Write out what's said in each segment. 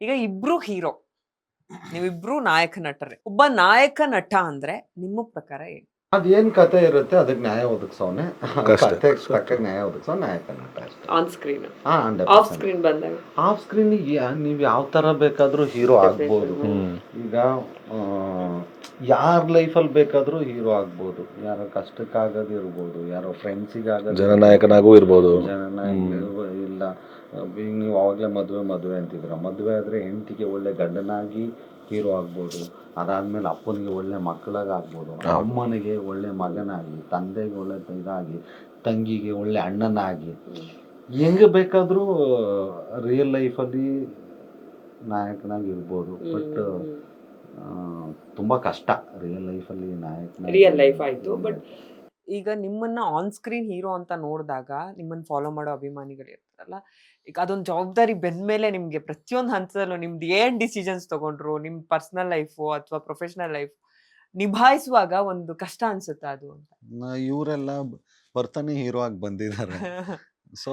ಈಗ ಇಬ್ರು ಹೀರೋ ನೀವಿಬ್ರು ನಾಯಕ ನಟರೇ. ಒಬ್ಬ ನಾಯಕ ನಟ ಅಂದ್ರೆ ನಿಮ್ಮ ಪ್ರಕಾರ ಏನು? ಅದೇನ್ ಕತೆ ಇರುತ್ತೆ ಅದಕ್ಕೆ ನ್ಯಾಯ ಒದಗಿಸೋನೆ. ಕತೆ ತಕ್ಕ ನ್ಯಾಯ ಒದಗಿಸೋ ನಾಯಕ ನಟ ಅಷ್ಟೇ. ಆನ್ ಸ್ಕ್ರೀನ್ ಹಾ ಆಫ್ ಸ್ಕ್ರೀನ್ ಬಂದಾಗ. ಆಫ್ ಸ್ಕ್ರೀನ್ ನೀವು ಯಾವ ತರ ಬೇಕಾದ್ರೂ ಹೀರೋ ಆಗ್ಬೋದು. ಹ್ಮ್. ಈಗ ಯಾರ ಅಲ್ಲಿ ಬೇಕಾದ್ರೂ ಹೀರೋ ಆಗ್ಬೋದು. ಯಾರೋ ಕಷ್ಟಕ್ಕಾಗದಿರ್ಬೋದು ಯಾರೋ ಫ್ರೆಂಡ್ಸಿಗೆ ಜನ ಜನನಾಯಕನಾಗೂ ಇರ್ಬೋದು. ಜನನಾಯಕ ಇಲ್ಲ. ಈಗ ನೀವು ಆವಾಗಲೇ ಮದುವೆ ಮದುವೆ ಅಂತಿದ್ರ ಮದುವೆ ಆದರೆ ಹೆಂಡತಿಗೆ ಒಳ್ಳೆ ಗಂಡನಾಗಿ ಹೀರೋ ಆಗ್ಬೋದು. ಅದಾದಮೇಲೆ ಅಪ್ಪನಿಗೆ ಒಳ್ಳೆ ಮಕ್ಕಳಾಗಿ ಆಗ್ಬೋದು. ಅಮ್ಮನಿಗೆ ಒಳ್ಳೆ ಮಗನಾಗಿ ತಂದೆಗೆ ಒಳ್ಳೆ ಇದಾಗಿ ತಂಗಿಗೆ ಒಳ್ಳೆ ಅಣ್ಣನಾಗಿ. ಹೆಂಗೆ ಬೇಕಾದರೂ ರಿಯಲ್ ಲೈಫಲ್ಲಿ ನಾಯಕನಾಗಿ ಇರ್ಬೋದು. ಬಟ್ ತುಂಬ ಕಷ್ಟ. ರಿಯಲ್ ಲೈಫಲ್ಲಿ ನಾಯಕ ರಿಯಲ್ ಲೈಫ್ ಆಯಿತು. ಬಟ್ ಈಗ ನಿಮ್ಮನ್ನ ಆನ್ ಸ್ಕ್ರೀನ್ ಹೀರೋ ಅಂತ ನೋಡಿದಾಗ ನಿಮ್ಮನ್ನ ಫಾಲೋ ಮಾಡೋ ಅಭಿಮಾನಿಗಳು ಇರ್ತಾರಲ್ಲ ಈಗ ಅದೊಂದು ಜವಾಬ್ದಾರಿ ಬೆಂದ್ಮೇಲೆ ನಿಮ್ಗೆ ಪ್ರತಿಯೊಂದು ಹಂತದಲ್ಲೂ ನಿಮ್ದು ಏನು ಡಿಸಿಷನ್ಸ್ ತಗೊಂಡ್ರು ನಿಮ್ ಪರ್ಸನಲ್ ಲೈಫು ಅಥವಾ ಪ್ರೊಫೆಷನಲ್ ಲೈಫ್ ನಿಭಾಯಿಸುವಾಗ ಒಂದು ಕಷ್ಟ ಅನ್ಸುತ್ತೆ ಅದು ಅಂತ? ಇವರೆಲ್ಲ ಬರ್ತಾನೆ ಹೀರೋ ಆಗಿ ಬಂದಿದ್ದಾರೆ. ಸೊ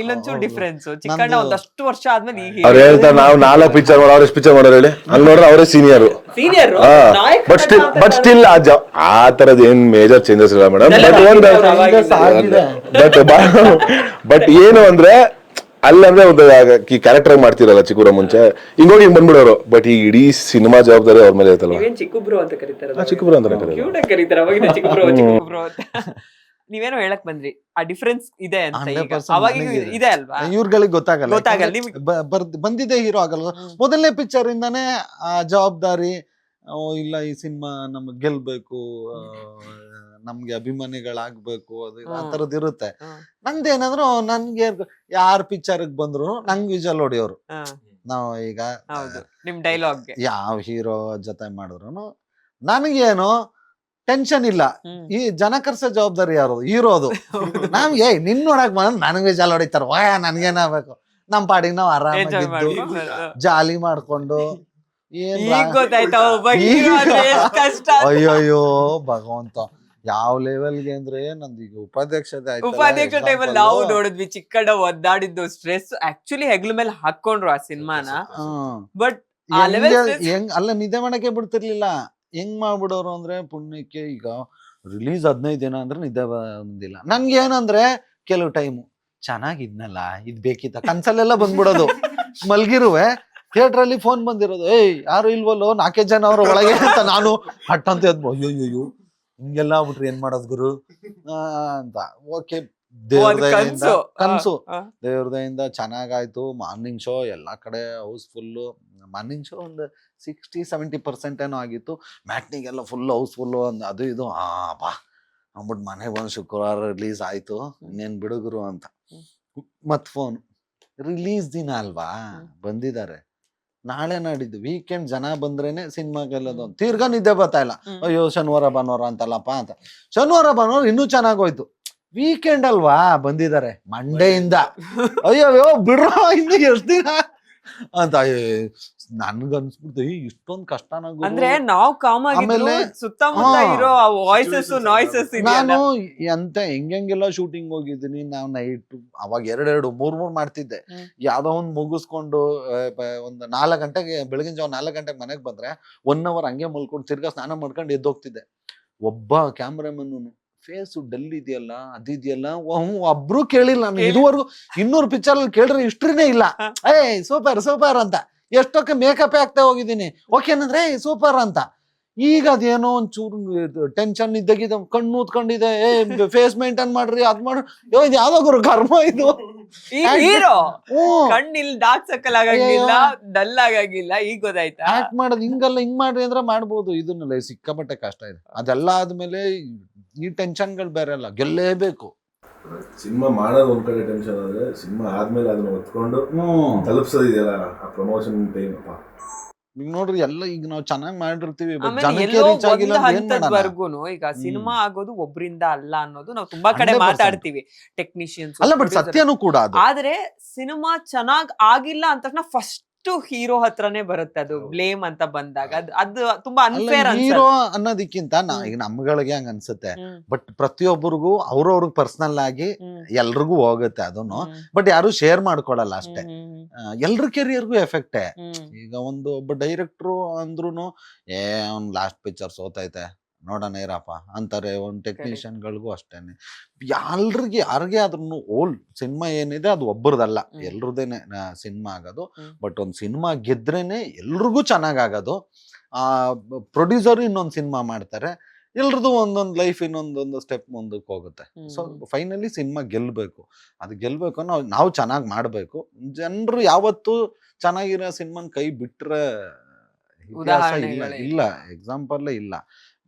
ಇಲ್ಲೊಂಚೂರು ಡಿಫ್ರೆನ್ಸ್ ಚಿಕ್ಕಣ್ಣ ಒಂದಷ್ಟು ವರ್ಷ ಆದ್ಮೇಲೆ ಈಗ ಅವ್ರು ಹೇಳ್ತಾರೆ ನಾವು ನಾಲ್ಕು ಪಿಕ್ಚರ್ ಮಾಡೋ ಅವ್ರ ಎಷ್ಟು ಪಿಕ್ಚರ್ ಮಾಡೋರು ಹೇಳಿ? ಅಲ್ಲ ನೋಡ್ರೆ ಅವರೇ senior senior but still but still ಆ ಜ ಆ ತರದ್ ಏನ್ ಮೇಜರ್ ಚೇಂಜಸ್ ಇಲ್ಲ ಮೇಡಮ್ ಬಟ್ ಒಂದು. ಬಟ್ ಬಟ್ ಏನು ಅಂದ್ರೆ ಅಲ್ಲಂದ್ರೆ ಒಂದು ಕ್ಯಾರೆಕ್ಟರ್ ಮಾಡ್ತಿರಲ್ಲ ಚಿಕ್ಕೂರ ಮುಂಚೆ. ಹಿಂಗೋಗಿ ಹಿಂಗ್ ಬಂದ್ಬಿಡೋರು. ಬಟ್ ಈ ಇಡೀ ಸಿನಿಮಾ ಜವಾಬ್ದಾರಿ ಅವ್ರ ಮೇಲೆ ಐತಲ್ಲ ನೀವೇನ್ ಚಿಕ್ಕಬ್ರು ಅಂತ ಕರೀತಾರೆ ಚಿಕ್ಕಬ್ರು ಅಂತ ಕರೀತಾರೆ. ನೀವೇನೋ ಹೇಳಕ್ ಬಂದ್ರಿ. ಆ ಡಿಫ್ರೆನ್ಸ್ ಇದೆ ಅಂತ ಈಗ. 100% ಅವಾಗ ನನಗಿದೆ. ಇದೆ ಅಲ್ವಾ? ಇವ್ರಗಳಿಗೆ ಗೊತ್ತಾಗಲ್ಲ. ಗೊತ್ತಾಗಲ್ಲ, ಯಾಕಂದ್ರೆ ನಿಮ್ಗೆ- ಬ- ಬರ್ದ್- ಬಂದಿದ್ದೇ ಹೀರೋ ಆಗಲ್ಲ ಮೊದಲನೇ ಪಿಕ್ಚರ್ ಇಂದಾನೆ ಆ ಜವಾಬ್ದಾರಿ ಓ ಇಲ್ಲ ಈ ಸಿನಿಮಾ ನಮಗ್ ಗೆಲ್ಬೇಕು ಆ, ನಮ್ಗೆ ಅಭಿಮಾನಿಗಳಾಗ್ಬೇಕು ಅದು ಆ ಹ್ಮ್. ಥರದ್ದು ಇರುತ್ತೆ. ಹ್ಮ್. ನಂದೇನಂದ್ರು ನನ್ಗೆ ಯಾರ ಪಿಕ್ಚರ್ ಬಂದ್ರು ನಂಗ್ ವಿಜಲ್ ಹೊಡಿಯೋರು. ಹಾ, ನಾವು ಈಗ ಹೌದು. ನಿಮ್ ಡೈಲಾಗ್ ಯಾವ ಹೀರೋ ಜೊತೆ ಮಾಡಿದ್ರು ನನಗೇನು ಟೆನ್ಷನ್ ಇಲ್ಲ. ಈ ಜನ ಕರ್ಸೋ ಜವಾಬ್ದಾರಿ ಯಾರು? ಹೀರೋ ಅದು. ನಾವ್ ಏ ನಿನ್ ನೋಡಕ್ ಬಂದ್ ನನಗೆ ಜಾಲ ಹೊಡಿತಾರ? ವಾ ನನ್ಗೇನಾಗ್ಬೇಕು? ನಮ್ ಪಾಡಿಗೆ ನಾವ್ ಆರಾಮಾಗಿದ್ದು ಜಾಲಿ ಮಾಡ್ಕೊಂಡು ಅಯ್ಯಯ್ಯೋ ಭಗವಂತ ಯಾವ ಲೆವೆಲ್ಗೆ ಅಂದ್ರೆ ನಂದು ಈಗ ಉಪಾಧ್ಯಕ್ಷತೆ ಉಪಾಧ್ಯಕ್ಷ ಟೈಮಲ್ಲಿ ನಾವು ನೋಡಿದ್ವಿ ಚಿಕ್ಕಡ ಒದ್ದಾಡಿದ್ದು ಸ್ಟ್ರೆಸ್ ಆಕ್ಚುಲಿ ಹೆಗ್ಲ ಮೇಲೆ ಹಾಕೊಂಡ್ರು ಆ ಸಿನಿಮಾನ. ಬಟ್ ಹೆಂಗ್ ಅಲ್ಲ ನಿದ್ದೆ ಮಾಡಕ್ಕೆ ಬಿಡ್ತಿರ್ಲಿಲ್ಲ. ಹೆಂಗ್ ಮಾಡ್ಬಿಡೋರು ಅಂದ್ರೆ ಪುಣ್ಯಕ್ಕೆ ಈಗ ರಿಲೀಸ್ ಹದಿನೈದು ದಿನ ಅಂದ್ರೆ ನಿದ್ದೆ ಬಂದಿಲ್ಲ. ನನ್ಗೆ ಏನಂದ್ರೆ ಕೆಲವು ಟೈಮು ಚೆನ್ನಾಗಿದ್ನಲ್ಲ ಇದ್ ಬೇಕಿತ್ತ. ಕನ್ಸಲ್ಲೆಲ್ಲ ಬಂದ್ಬಿಡೋದು. ಮಲ್ಗಿರುವೆ ಥಿಯೇಟರ್ ಅಲ್ಲಿ ಫೋನ್ ಬಂದಿರೋದು. ಏಯ್ ಯಾರು ಇಲ್ವಲ್ಲೋ ನಾಲ್ಕೇ ಜನ ಅವ್ರ ಒಳಗೆ ಅಂತ ನಾನು ಹಟ್ ಅಂತ ಎದ್ಬೋ ಅಯ್ಯೋ ಅಯ್ಯೋ ಹಿಂಗೆಲ್ಲ ಆಗ್ಬಿಟ್ರಿ ಏನ್ ಮಾಡೋದು ಗುರು? ಅಂತ. ಓಕೆ ದೇವ್ರದಯಿಂದ ಕನ್ಸು. ದೇವ್ರದಯಿಂದ ಚೆನ್ನಾಗಾಯ್ತು ಮಾರ್ನಿಂಗ್ ಶೋ ಎಲ್ಲಾ ಕಡೆ ಹೌಸ್ಫುಲ್ಲು ಮಾರ್ನಿಂಗ್ ಶೋ ಒಂದು ಸಿಕ್ಸ್ಟಿ ಸೆವೆಂಟಿ ಪರ್ಸೆಂಟ್ ಏನೋ ಆಗಿತ್ತು. ಮ್ಯಾಟ್ನಿಗೆಲ್ಲ ಫುಲ್ ಹೌಸ್ಫುಲ್ಲು ಒಂದು ಅದು ಇದು ಆ ಬಾ. ಅಂದ್ಬಿಟ್ಟು ಮನೆಗೆ ಬಂದು ಶುಕ್ರವಾರ ರಿಲೀಸ್ ಆಯ್ತು. ಇನ್ನೇನು ಬಿಡುಗರು ಅಂತ. ಮತ್ ಫೋನ್ ರಿಲೀಸ್ ದಿನ ಅಲ್ವಾ? ಬಂದಿದ್ದಾರೆ. ನಾಳೆ ನಾಡಿದ್ದು ವೀಕೆಂಡ್ ಜನ ಬಂದ್ರೇನೆ ಸಿನಿಮಾ ಗೆಲ್ಲೋದು. ತಿರ್ಗಾ ನಿದ್ದೆ ಬರ್ತಾ ಇಲ್ಲ. ಅಯ್ಯೋ ಶನಿವಾರ ಭಾನುವಾರ ಅಂತಲ್ಲಪ್ಪ ಅಂತ. ಶನಿವಾರ ಭಾನುವಾರ ಇನ್ನೂ ಚೆನ್ನಾಗೋಯ್ತು ವೀಕೆಂಡ್ ಅಲ್ವಾ ಬಂದಿದ್ದಾರೆ? ಮಂಡೆಯಿಂದ. ಅಯ್ಯೋ ಬಿಡ್ರೋ ಇನ್ನು ಎಷ್ಟು ದಿನ? ಅಂತ ನನ್ಗನ್ಸ್ಬಿಡ್ತು ಇಷ್ಟೊಂದ್ ಕಷ್ಟ ಅಂದ್ರೆ ನಾವ್ ಕಾಮ್ ಆಮೇಲೆ- ಸುತ್ತಮುತ್ತ ಹಾ. ಇರೋ ವಾಯ್ಸಸ್ ನಾಯ್ಸಸ್ ನಾನು ಎಂತ ಹೆಂಗೆಲ್ಲ ಶೂಟಿಂಗ್ ಹೋಗಿದ್ದೀನಿ ನಾವು ನೈಟ್ ಅವಾಗ ಎರಡೆರಡು ಮೂರ್ ಮೂರ್ ಮಾಡ್ತಿದ್ದೆ. ಯಾವ್ದೋ ಒಂದ್ ಮುಗಿಸ್ಕೊಂಡು ಒಂದ್ ನಾಲ್ಕು ಗಂಟೆಗೆ ಬೆಳಗಿನ ಜಾವ ನಾಲ್ಕು ಗಂಟೆಗೆ ಮನೆಗೆ ಬಂದ್ರೆ ಒನ್ ಅವರ್ ಹಂಗೆ ಮಲ್ಕೊಂಡು ತಿರ್ಗಾ ಸ್ನಾನ ಮಾಡ್ಕೊಂಡು ಎದ್ದೋಗ್ತಿದ್ದೆ ಒಬ್ಬ ಕ್ಯಾಮ್ರಾಮನ್ ಫೇಸು ಡಲ್ ಇದೆಯಲ್ಲ ಅದಿದೆಯಲ್ಲ ಒಬ್ರು ಕೇಳಿಲ್ಲ ನಾನು ಇದುವರೆಗೂ ಇನ್ನೂರು ಪಿಕ್ಚರ್ ಅಲ್ಲಿ ಕೇಳ್ರೆ ಹಿಸ್ಟ್ರಿನೇ ಇಲ್ಲ. ಏ ಸೂಪರ್ ಸೂಪರ್ ಅಂತ. ಎಷ್ಟೊಕ್ಕೆ ಮೇಕಪ್ ಆಗ್ತಾ ಹೋಗಿದ್ದೀನಿ. ಓಕೆ ಏನಂದ್ರೆ ಸೂಪರ್ ಅಂತ. ಈಗ ಅದೇನೋ ಒಂಚೂರು ಟೆನ್ಷನ್ ಇದ್ದಾಗಿದ್ದ ಕಣ್ಣು ಊದ್ಕೊಂಡಿದೆ ಏ ಫೇಸ್ ಮೇಂಟೈನ್ ಮಾಡ್ರಿ ಅದ್ ಮಾಡ್ರಿ ಯೋ ಇದು ಯಾವ್ದೋ ಗುರು ಕರ್ಮ ಇದು? ಹೀರೋ ಕಣ್ಣಿಲ್ ಡಾರ್ಕ್ ಸರ್ಕಲ್ ಆಗಂಗಿಲ್ಲ ಡಲ್ ಆಗಂಗಿಲ್ಲ ಈಗ ಗೊತ್ತಾಯ್ತಾ? ಆಕ್ಟ್ ಮಾಡೋದು ಹಿಂಗಲ್ಲ ಹಿಂಗ್ ಮಾಡ್ರಿ ಅಂದ್ರೆ ಮಾಡ್ಬೋದು. ಇದನ್ನೆಲ್ಲ ಸಿಕ್ಕಾಪಟ್ಟೆ ಕಷ್ಟ ಇದೆ. ಅದೆಲ್ಲ ಆದ್ಮೇಲೆ ಈ ಟೆನ್ಷನ್ಗಳು ಬೇರೆ ಅಲ್ಲ ಗೆಲ್ಲೇಬೇಕು. ಸಿನಿಮಾ ಮಾಡೋದು ಒಂದ್ ಕಡೆ ಟೆನ್ಷನ್ ಆದ್ರೆ ಸಿನಿಮಾ ಆದ್ಮೇಲೆ ಅದನ್ನ ಹೊತ್ಕೊಂಡು ತಲುಪ್ಸೋದಿದೆಯಲ್ಲ ಆ ಪ್ರಮೋಷನ್ ಟೈಮ್ ಈಗ ನೋಡ್ರಿ ಎಲ್ಲ ಈಗ ನಾವು ಚೆನ್ನಾಗಿ ಮಾಡಿರ್ತೀವಿ but ಆಮೇಲೆ ಜನಕ್ಕೆ ಎಲ್ಲೋ ರೀಚ್ ಆಗಿಲ್ಲ ಒಂದು ಅಂದ್ರೆ ಏನ್ ಮಾಡೋಣ? ಹಂತದ್ವರ್ಗುನು ಈಗ ಸಿನಿಮಾ ಆಗೋದು ಒಬ್ರಿಂದ ಅಲ್ಲ ಅನ್ನೋದು ನಾವು ತುಂಬಾ ಕಡೆ 100%. ಮಾತಾಡ್ತೀವಿ ಟೆಕ್ನಿಷಿಯನ್ಸ್ ಅಲ್ಲ ಬಟ್ ಸತ್ಯನೂ ಕೂಡ ಅದು. ಆದ್ರೆ ಸಿನಿಮಾ ಚೆನ್ನಾಗ್ ಆಗಿಲ್ಲ ಅಂತ ತಕ್ಷಣ ಫಸ್ಟ್ ಫಸ್ಟ್ ಹೀರೋ ಹತ್ರನೇ ಬರುತ್ತೆ ಅದು ಬ್ಲೇಮ್ ಅಂತ ಬಂದಾಗ. ಅದು ಅದು ತುಂಬಾ ಅನ್ಫೇರ್ ಹೀರೋ ಅನ್ನೋದಕ್ಕಿಂತ ನಾ- ಈಗ ನಮ್ಗಳಿಗೆ ಹಂಗ ಅನ್ಸುತ್ತೆ. ಬಟ್ ಪ್ರತಿಯೊಬ್ಬರಿಗೂ ಅವ್ರವ್ರಿಗೆ ಪರ್ಸನಲ್ ಆಗಿ ಎಲ್ರಿಗೂ ಹೋಗುತ್ತೆ ಅದನ್ನು ಬಟ್ ಯಾರು ಶೇರ್ ಮಾಡ್ಕೊಳಲ್ಲ ಅಷ್ಟೇ. ಎಲ್ರ ಕೆರಿಯರ್ಗೂ ಎಫೆಕ್ಟೇ ಈಗ ಒಂದು ಒಬ್ಬ ಡೈರೆಕ್ಟ್ರು ಅಂದ್ರೂ ಏ ಅವ್ನ್ ಲಾಸ್ಟ್ ಪಿಕ್ಚರ್ ಸೋತೈತೆ. ನೋಡೋಣ ಇರಪ್ಪ ಅಂತಾರೆ ಒಂದು ಟೆಕ್ನಿಷಿಯನ್ಗಳಿಗೂ ಅಷ್ಟೇನೆ. ಎಲ್ರಿಗೆ ಯಾರಿಗೆ ಆದ್ರೂ ಓಲ್ ಸಿನಿಮಾ ಏನಿದೆ ಅದು ಒಬ್ಬರದಲ್ಲ. ಎಲ್ರದೇನೆ ಸಿನಿಮಾ ಆಗೋದು. ಬಟ್ ಒಂದು ಸಿನಿಮಾ ಗೆದ್ರೇನೆ ಎಲ್ರಿಗೂ ಚೆನ್ನಾಗಾಗೋದು. ಆ ಪ್ರೊಡ್ಯೂಸರ್ ಇನ್ನೊಂದು ಸಿನಿಮಾ ಮಾಡ್ತಾರೆ. ಎಲ್ರದ್ದು ಒಂದೊಂದು ಲೈಫ್ ಇನ್ನೊಂದೊಂದು ಸ್ಟೆಪ್ ಮುಂದಕ್ಕೆ ಹೋಗುತ್ತೆ. ಸೊ ಫೈನಲಿ ಸಿನಿಮಾ ಗೆಲ್ಲಬೇಕು ಅದು ಗೆಲ್ಲಬೇಕು ನಾವು ನಾವು ಚೆನ್ನಾಗಿ ಮಾಡಬೇಕು. ಜನರು ಯಾವತ್ತೂ ಚೆನ್ನಾಗಿರೋ ಸಿನಿಮಾನ ಕೈ ಬಿಟ್ಟರೆ ಇಲ್ಲ. ಇಲ್ಲ. ಎಕ್ಸಾಂಪಲ್ಲೇ ಇಲ್ಲ.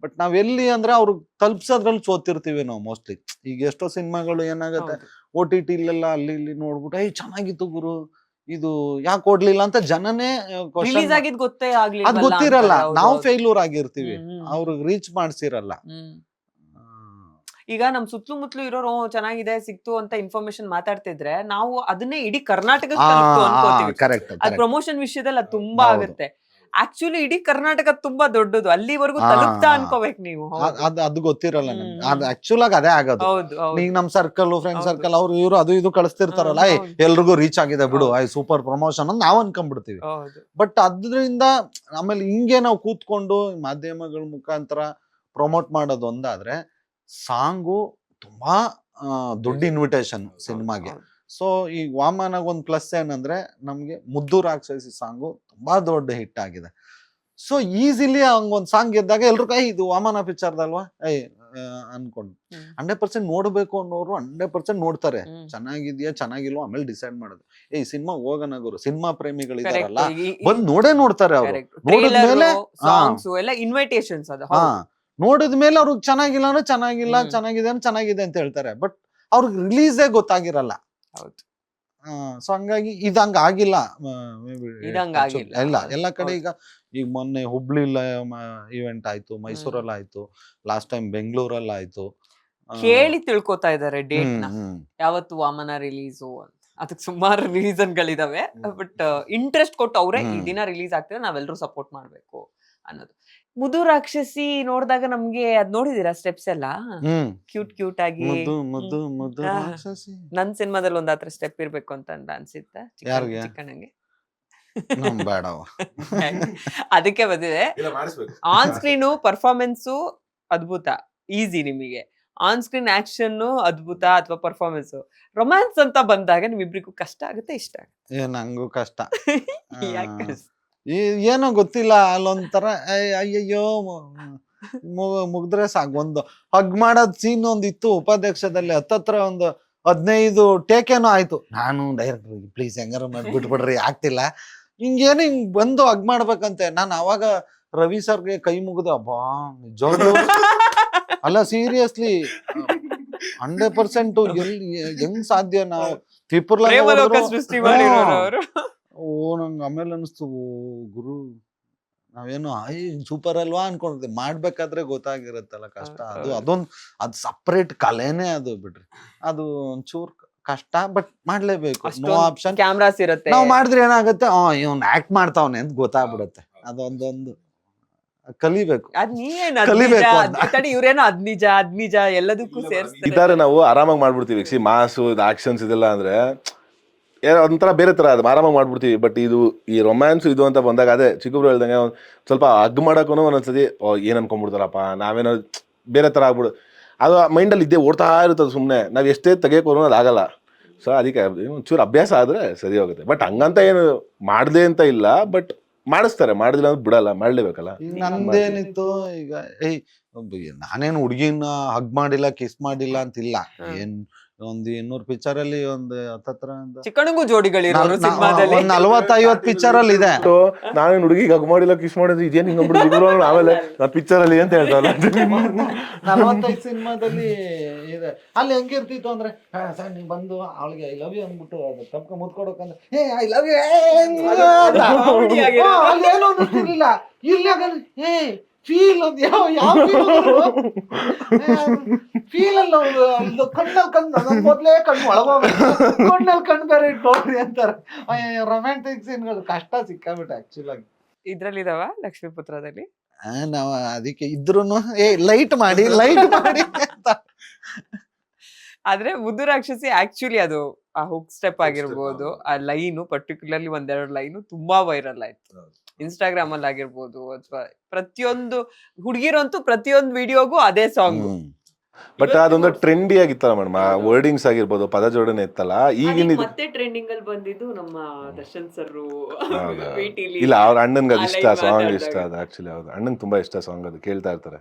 ಬಟ್ ನಾವ್ ಎಲ್ಲಿ ಅಂದ್ರೆ ಅವ್ರು ತಲುಪ್ಸೋದ್ರಲ್ಲಿ ಸೋತಿರ್ತೀವಿ ನಾವು ಮೋಸ್ಟ್ಲಿ ಈಗ ಎಷ್ಟೋ ಸಿನಿಮಾಗಳು ಏನಾಗುತ್ತೆ ಓ ಟಿ ಟಿಲೆಲ್ಲ ಅಲ್ಲಿ ಇಲ್ಲಿ ನೋಡ್ಬಿಟ್ಟು ಏಯ್ ಚೆನ್ನಾಗಿತ್ತು ಗುರು. ಇದು ಯಾಕೆ ಕೊಡ್ಲಿಲ್ಲ ಅಂತ ಜನನೇ question ರಿಲೀಸ್ ಆಗಿದ್ ಗೊತ್ತೇ ಆಗ್ಲಿಲ್ಲ ಅದ್ ಗೊತ್ತಿರಲ್ಲ. ನಾವು ಫೇಲ್ಯೂರ್ ಆಗಿರ್ತೀವಿ. ಅವ್ರಿಗೆ ರೀಚ್ ಮಾಡ್ಸಿರಲ್ಲ. ಈಗ ನಮ್ ಸುತ್ತಲೂ ಇರೋರು ಚೆನ್ನಾಗಿದೆ ಸಿಕ್ತು ಅಂತ ಇನ್ಫಾರ್ಮೇಶನ್ ಮಾತಾಡ್ತಿದ್ರೆ ನಾವು ಅದನ್ನೇ ಇಡೀ ಕರ್ನಾಟಕ ಪ್ರಮೋಷನ್ ವಿಷಯದಲ್ಲಿ ಅದು ತುಂಬಾ ಆಗುತ್ತೆ. ಆಕ್ಚುಲಿ ಇಡೀ ಕರ್ನಾಟಕ ತುಂಬಾ ದೊಡ್ಡದು. ಅಲ್ಲಿವರೆಗೂ ತಲುಪ್ತಾ ಅನ್ಕೋಬೇಕು ನೀವು. ಅದು ಅದು ಗೊತ್ತಿರಲ್ಲ ನಮ್ಗೆ. ಅದು ಆಕ್ಚುಲ್ ಆಗಿ ಅದೇ ಆಗೋದು. ಈಗ ನಮ್ ಸರ್ಕಲ್ ಫ್ರೆಂಡ್ ಸರ್ಕಲ್ ಅವ್ರು ಇವ್ರು ಅದು ಇದು ಕಳಿಸ್ತಿರ್ತಾರಲ್ಲ ಎಲ್ರಿಗೂ ರೀಚ್ ಆಗಿದೆ ಬಿಡು. ಐ ಸೂಪರ್ ಪ್ರಮೋಷನ್ ಅಂತ ನಾವ್ ಅನ್ಕೊಂಡ್ಬಿಡ್ತೀವಿ. ಬಟ್ ಅದರಿಂದ ಆಮೇಲೆ ಹಿಂಗೆ ನಾವು ಕೂತ್ಕೊಂಡು ಮಾಧ್ಯಮಗಳ ಮುಖಾಂತರ ಪ್ರಮೋಟ್ ಮಾಡೋದು ಒಂದಾದ್ರೆ ಸಾಂಗು ತುಂಬಾ ದೊಡ್ಡ ಇನ್ವಿಟೇಷನ್ ಸಿನಿಮಾಗೆ. ಸೊ ಈ ವಾಮನಗೊಂದು ಪ್ಲಸ್ ಏನಂದ್ರೆ ನಮ್ಗೆ ಮುದ್ದು ರಾಕ್ಷಸಿ ಸಾಂಗು ತುಂಬಾ ದೊಡ್ಡ ಹಿಟ್ ಆಗಿದೆ. ಸೊ ಈಸಿಲಿ ಹಂಗೊಂದು ಸಾಂಗ್ ಇದ್ದಾಗ ಎಲ್ರು ಕೈ ಇದು ವಾಮನ ಪಿಕ್ಚರ್ದಲ್ವಾ? ಐ ಅನ್ಕೊಂಡು. ಹಂಡ್ರೆಡ್ ಪರ್ಸೆಂಟ್ ನೋಡ್ಬೇಕು ಅನ್ನೋರು ಹಂಡ್ರೆಡ್ ಪರ್ಸೆಂಟ್ ನೋಡ್ತಾರೆ. ಚೆನ್ನಾಗಿದ್ಯಾ ಚೆನ್ನಾಗಿಲ್ವಾ ಆಮೇಲೆ ಡಿಸೈಡ್ ಮಾಡೋದು. ಏ ಸಿನಿಮಾ ಹೋಗೋಣ ಗುರು ಸಿನಿಮಾ. ಪ್ರೇಮಿಗಳಿದಾರಲ್ಲ ಬಂದ್ ನೋಡೇ ನೋಡ್ತಾರೆ ಅವರು. ನೋಡಿದ್ಮೇಲೆ- ಇನ್ವಿಟೇಷನ್ಸ್ ಹಾ. ನೋಡಿದ್ಮೇಲೆ ಅವ್ರಿಗೆ ಚೆನ್ನಾಗಿಲ್ಲ ಅಂದ್ರೆ ಚೆನ್ನಾಗಿಲ್ಲ ಚೆನ್ನಾಗಿದೆ ಅಂದ್ರೆ ಚೆನ್ನಾಗಿದೆ ಅಂತ ಹೇಳ್ತಾರೆ. ಬಟ್ ಅವ್ರಿಗೆ ರಿಲೀಸೇ ಗೊತ್ತಾಗಿರಲ್ಲ. ಹೌದು. ಸೊ ಹಂಗಾಗಿ ಇದಂಗ ಆಗಿಲ್ಲ. ಆಗಿಲ್ಲ. ಇಲ್ಲ ಎಲ್ಲ ಕಡೆ ಈಗ ಈಗ ಮೊನ್ನೆ ಹುಬ್ಳಿ ಇವೆಂಟ್ ಆಯ್ತು ಮೈಸೂರಲ್ಲಿ ಆಯ್ತು ಲಾಸ್ಟ್ ಟೈಮ್ ಬೆಂಗಳೂರಲ್ಲಿ ಆಯ್ತು. ಕೇಳಿ ತಿಳ್ಕೊತಾ ಇದಾರೆ ಡೇಟ್ನ. ಯಾವತ್ತು ವಾಮನ ರಿಲೀಸು ಅಂತ. ಅದಕ್ಕೆ ಸುಮಾರು ರೀಸನ್ ಗಳಿದಾವೆ. ಬಟ್ ಇಂಟ್ರೆಸ್ಟ್ ಕೊಟ್ಟು ಅವರೇ ಈ ದಿನ ರಿಲೀಸ್ ಆಗ್ತದೆ ನಾವೆಲ್ಲರೂ ಸಪೋರ್ಟ್ ಮಾಡ್ಬೇಕು ಅನ್ನೋದು. ಮುದು ರಾಕ್ಷಸಿ ನೋಡಿದಾಗ ನಮ್ಗೆ ಅದ್ ನೋಡಿದೀರಾ ಸ್ಟೆಪ್ಸ್ ಎಲ್ಲ? ಹ್ಮ್. ಕ್ಯೂಟ್ ಕ್ಯೂಟ್ ಆಗಿ ಮುದ್ದು ಮುದ್ದು ಮುದ್ದು ಆ. ರಾಕ್ಷಸಿ. ನನ್ ಸಿನಿಮಾದಲ್ಲಿ ಒಂದ್ ಹತ್ರ ಸ್ಟೆಪ್ ಇರ್ಬೇಕು ಅಂತ ಅನ್ಸಿತ್ತ? ಯಾರ್ಗೆ? ಚಿಕ್ಕಣ್ಣಂಗೆ? ನಮ್ ಬೇಡವ. ಅದಕ್ಕೆ ಬಂದಿದೆ. ಆನ್ ಸ್ಕ್ರೀನು ಪರ್ಫಾರ್ಮೆನ್ಸು ಅದ್ಭುತ. ಈಸಿ ನಿಮಗೆ. ಆನ್ ಸ್ಕ್ರೀನ್ ಆಕ್ಷನ್ ಅದ್ಭುತ ಅಥವಾ ಪರ್ಫಾರ್ಮೆನ್ಸ್ ರೊಮ್ಯಾನ್ಸ್ ಅಂತ ಬಂದಾಗ ನಿಮ್ಮಿಬ್ರಿಗೂ ಕಷ್ಟ ಆಗುತ್ತೆ ಇಷ್ಟ ಆಗುತ್ತೆ? ಏ ನಂಗೂ ಕಷ್ಟ. ಯಾಕೆ ಆ. ಏನೋ ಗೊತ್ತಿಲ್ಲ ಅಲ್ಲೊಂಥರ ಅಯ್ಯಯ್ಯೋ ಮುಗಿದ್ರೆ ಸಾಕು. ಒಂದು ಹಗ್ ಮಾಡೋದ್ ಸೀನ್ ಒಂದು ಇತ್ತು ಉಪಾಧ್ಯಕ್ಷದಲ್ಲಿ ಹತ್ತತ್ರ ಒಂದು ಹದಿನೈದು ಟೇಕೇನೋ ಆಯ್ತು. ನಾನು ಡೈರೆಕ್ಟರ್ ಪ್ಲೀಸ್ ಹೆಂಗಾರ ಮಾಡಿ ಬಿಟ್ಬಿಡ್ರಿ ಆಗ್ತಿಲ್ಲ. ಹಿಂಗೇನು ಹಿಂಗ್ ಬಂದು ಹಗ್ ಮಾಡ್ಬೇಕಂತೆ. ನಾನು ಅವಾಗ ರವಿ ಸರ್ಗೆ ಕೈ ಮುಗಿದು ಅಬ್ಬಾ ನಿಜವಾಗ್ಲೂ? ಅಲ್ಲ ಸೀರಿಯಸ್ಲಿ ಹಂಡ್ರೆಡ್ ಪರ್ಸೆಂಟ್ ಎಲ್ಲಿ ಹೆಂಗ್ ಸಾಧ್ಯ ನಾವು? ತ್ರಿಪುರ್ಲ ಓ ನಂಗೆ ಆಮೇಲೆ ಅನಿಸ್ತು ಓ ಗುರು ನಾವೇನು ಐ ಸೂಪರ್ ಅಲ್ವಾ? ಅನ್ಕೊಂಡಿದ್ದೆ ಮಾಡ್ಬೇಕಾದ್ರೆ ಗೊತ್ತಾಗಿರುತ್ತಲ್ಲ ಕಷ್ಟ. ಅದು. ಅದೊಂದು ಅದು ಸಪ್ರೇಟ್ ಕಲೆನೇ ಅದು ಬಿಡ್ರಿ. ಅದು ಒಂಚೂರ್ ಕಷ್ಟ ಬಟ್ ಮಾಡ್ಲೇಬೇಕು. ನೋ ಆಪ್ಷನ್ ಕ್ಯಾಮ್ರಾಸ್ ಇರುತ್ತೆ. ನಾವು ಮಾಡಿದ್ರೆ ಏನಾಗುತ್ತೆ? ಆ ಇವ್ನ್ ಆಕ್ಟ್ ಮಾಡ್ತಾವನೆ ಅಂತ ಗೊತ್ತಾಗ್ಬಿಡುತ್ತೆ. ಅದೊಂದೊಂದು ಕಲಿಬೇಕು. ಅದ್ ಕಲಿಬೇಕು ಇವ್ರೇನೋ ಅದ್ ನಿಜ ಅದ್ ನಿಜ ಎಲ್ಲದಕ್ಕೂ ಸೇರಿಸ್ತಾರೆ. ನಾವು ಆರಾಮಾಗಿ ಮಾಡ್ಬಿಡ್ತೀವಿ. ಸಿ ಮಾಸು ಆಕ್ಷನ್ಸ್ ಇದೆಲ್ಲ ಅಂದ್ರೆ ಏನೋ ಒಂಥರ ಬೇರೆ ತರ ಅದು ಆರಾಮಾಗಿ ಮಾಡ್ಬಿಡ್ತೀವಿ. ಬಟ್ ಇದು ಈ ರೊಮ್ಯಾನ್ಸ್ ಇದು ಅಂತ ಬಂದಾಗ ಅದೇ ಚಿಕ್ಕಬ್ರು ಹೇಳ್ದಂಗೆ ಒಂದ್ ಸ್ವಲ್ಪ ಹಗ್ ಮಾಡೋಕ್ಕೂ ಒಂದೊಂದ್ಸತಿ ಓ ಏನ್ ಅನ್ಕೊಂಡ್ಬಿಡ್ತಾರಪ್ಪ ನಾವೇನೋ ಬೇರೆ ತರ ಆಗ್ಬಿಡು ಅದು ಮೈಂಡಲ್ಲಿ ಇದ್ದೇ ಓಡ್ತಾ ಇರ್ತದೆ ಸುಮ್ಮನೆ ನಾವು ಎಷ್ಟೇ ತೆಗಿಯೋಕೋ ಅದು ಆಗಲ್ಲ. ಸೊ ಅದಕ್ಕೆ ಒಂಚೂರು ಅಭ್ಯಾಸ ಆದ್ರೆ ಸರಿ ಹೋಗುತ್ತೆ. ಬಟ್ ಹಂಗಂತ ಏನು ಮಾಡ್ದೆ ಅಂತ ಇಲ್ಲ. ಬಟ್ ಮಾಡಿಸ್ತಾರೆ. ಮಾಡಿದ್ರೆ ಅಂದ್ರೆ ಬಿಡಲ್ಲ. ಮಾಡಲೇಬೇಕಲ್ಲ? ಈಗ ನಂದೇನಿತ್ತು ಈಗ ಏಯ್ ನಾನೇನು ಹುಡುಗಿನ ಹಗ್ ಮಾಡಿಲ್ಲ ಕಿಸ್ ಮಾಡಿಲ್ಲ ಅಂತಿಲ್ಲ. ಏನ್ ಒಂದ್ ಇನ್ನೂರ್ ಪಿಕ್ಚರ್ ಅಲ್ಲಿ ಒಂದು ಹತ್ತತ್ರ ಚಿಕ್ಕಣಗೂ ಜೋಡಿಗಳಿರೋರು ನಾ- ಸಿನಿಮಾದಲ್ಲಿ. ಒಂದ್ ಪಿಕ್ಚರ್ ಅಲ್ಲಿ ಇದೆ. ನಾನು ಹುಡುಗಿಗೆ ಹಗ್ ಮಾಡಿಲ್ಲ ಕಿಸ್ ಮಾಡಿದ್ರೆ ಹಿಂಗ ಹಿಂಗ್ಬಿಡು ಆಮೇಲೆ ನಾ ಪಿಕ್ಚರ್ ಅಲ್ಲಿ ಅಂತ ಹೇಳ್ತಾರಲ್ಲ. ನಲವತ್ತೈದು ಸಿನಿಮಾದಲ್ಲಿ ಇದೆ. ಅಲ್ಲಿ ಹೆಂಗಿರ್ತಿತ್ತು ಅಂದ್ರೆ ಹಾ ಸರ್ ನೀವು ಬಂದು ಅವಳಿಗೆ ಐ ಲವ್ ಯು ಅಂದ್ಬಿಟ್ಟು ಅದು ತಪ್ಕ ಮುತ್ಕೊಡಕಂದ್ರೆ hey I love you comedy ಆಗಿರೋದು. ಅಲ್ಲಿ ಏನು ಅನ್ನಿಸ್ತಿರ್ಲಿಲ್ಲ. ಇಲ್ಲಿ ಹೇ ಫೀಲ್ ಒಂದು ಯಾವ ಯಾವ ಫೀಲ್ ಅಲ್ಲ ಒಂದು ಒಂದು ಕಣ್ಣಲ್ಲಿ ಕಣ್ಣು ಅದೊಂದು ಮೊದ್ಲೇ ಕಣ್ಣು ಒಳಗೋಗ್ಬೇಕು ಕಣ್ಣಲ್ಲಿ ಕಣ್ಣು ಬೇರೆ ಇಟ್ಕೊಳ್ರಿ ಅಂತಾರೆ. ರೊಮ್ಯಾಂಟಿಕ್ ಸೀನ್ಗಳು ಕಷ್ಟ ಸಿಕ್ಕಾಬಿಟ್ಟು ಆಕ್ಚುಲ್ ಆಗಿ. ಇದ್ರಲ್ಲಿದಾವ ಲಕ್ಷ್ಮೀಪುತ್ರದಲ್ಲಿ? ಆ, ನಾವ ಅದಕ್ಕೆ ಇದ್ರು ಏ ಲೈಟ್ ಮಾಡಿ ಲೈಟ್ ಮಾಡಿ ಅಂತ. ಆದ್ರೆ ಮುದ್ದು ರಾಕ್ಷಸಿ ಆಕ್ಚುಲಿ ಅದು ಆ ಹುಕ್ ಸ್ಟೆಪ್ ಆಗಿರ್ಬೋದು ಆ ಲೈನು ಪರ್ಟಿಕ್ಯುಲರ್ಲಿ ಒಂದೆರಡು ಲೈನು ತುಂಬಾ ವೈರಲ್ ಆಯ್ತು. ಇನ್ಸ್ಟಾಗ್ರಾಮ್ ಅಲ್ಲಿ ಆಗಿರ್ಬೋದು ಅಥವಾ ಪ್ರತಿಯೊಂದು ಹುಡುಗಿರಂತೂ ಪ್ರತಿಯೊಂದು ವಿಡಿಯೋಗೂ ಅದೇ ಸಾಂಗ್. ಬಟ್ ಅದೊಂದು ಟ್ರೆಂಡಿ ಆಗಿತ್ತಲ್ಲ ಮೇಡಮ್ ಆ ವರ್ಡಿಂಗ್ಸ್ ಆಗಿರ್ಬೋದು ಪದ ಜೋಡಣೆ ಇತ್ತಲ್ಲ ಈಗಿನ ಇದು- ಮತ್ತೆ ಟ್ರೆಂಡಿಂಗ್ ಅಲ್ಲಿ ಬಂದಿದ್ದು ನಮ್ಮ ದರ್ಶನ್ ಸರ್ ಹೌದಾ? ಇಲ್ಲ ಅವ್ರ ಅಣ್ಣನ್ಗೆ ಅದು ಇಷ್ಟ ಸಾಂಗ್ ಇಷ್ಟ. ಅದು ಆಕ್ಚುಲಿ ಹೌದು. ಅಣ್ಣನ್ ತುಂಬಾ ಇಷ್ಟ ಸಾಂಗ್ ಅದು ಕೇಳ್ತಾ ಇರ್ತಾರೆ.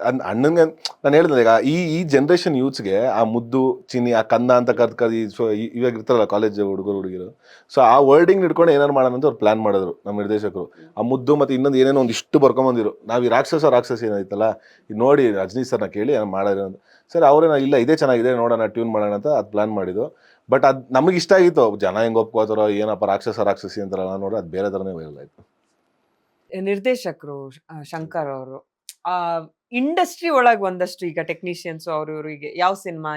ಅಣ್ಣನ್ಗೆ ನಾನು ಹೇಳಿದೆ ಈಗ ಈ ಈ ಜನ್ರೇಷನ್ ಯೂತ್ಸ್ಗೆ ಆ ಮುದ್ದು, ಚಿನ್ನಿ, ಆ ಕಂದ ಅಂತ ಕರ್ದ್ ಈ- ಇವಾಗ ಇರ್ತಾರಲ್ಲ ಕಾಲೇಜ್ ಹುಡುಗರು, ಹುಡುಗಿರು. ಸೊ ಆ ವರ್ಡಿಂಗ್ ಇಟ್ಕೊಂಡು ಏನಾರು ಮಾಡೋಣ ಅಂತ ಅವ್ರು ಪ್ಲಾನ್ ಮಾಡಿದ್ರು ನಮ್ಮ ನಿರ್ದೇಶಕರು. ಆ ಮುದ್ದು ಮತ್ತು ಇನ್ನೊಂದು ಏನೇನೋ ಒಂದು ಇಷ್ಟು ಬರ್ಕೊಂಬಂದಿರು. ನಾವು ಈ ರಾಕ್ಷಸ ರಾಕ್ಷಸ ಏನಾಯ್ತಲ್ಲ, ಇದು ನೋಡಿ ರಜನಿ ಸರ್ನ ಕೇಳಿ ಏನು ಮಾಡೋದು ಅಂತ. ಸರ್ ಅವ್ರೇನ ಇಲ್ಲ, ಇದೇ ಚೆನ್ನಾಗಿದೆ, ನೋಡೋಣ ಟ್ಯೂನ್ ಮಾಡೋಣ ಅಂತ ಅದು ಪ್ಲಾನ್ ಮಾಡಿದ್ದು. ಬಟ್ ಅದು ನಮಗೆ ಇಷ್ಟ ಆಗಿತ್ತು. ಜನ ಹೆಂಗೆ ಒಪ್ಕೋತಾರೋ, ಏನಪ್ಪ ರಾಕ್ಷಸ, ರಾಕ್ಷಸಿ ಅಂತಾರಲ್ಲ ನೋಡಿ ಅದು ಬೇರೆ ಥರನೇ ವೈರಲ್ ಆಯ್ತು. ನಿರ್ದೇಶಕರು ಶಂಕರ್ ಅವರು ಇಂಡಸ್ಟ್ರಿ ಒಳಗೆ ಒಂದಷ್ಟು ಈಗ ಟೆಕ್ನಿಷಿಯನ್ಸ್ ಅವರು ಇವರಿಗೆ ಯಾವ ಸಿನಿಮಾ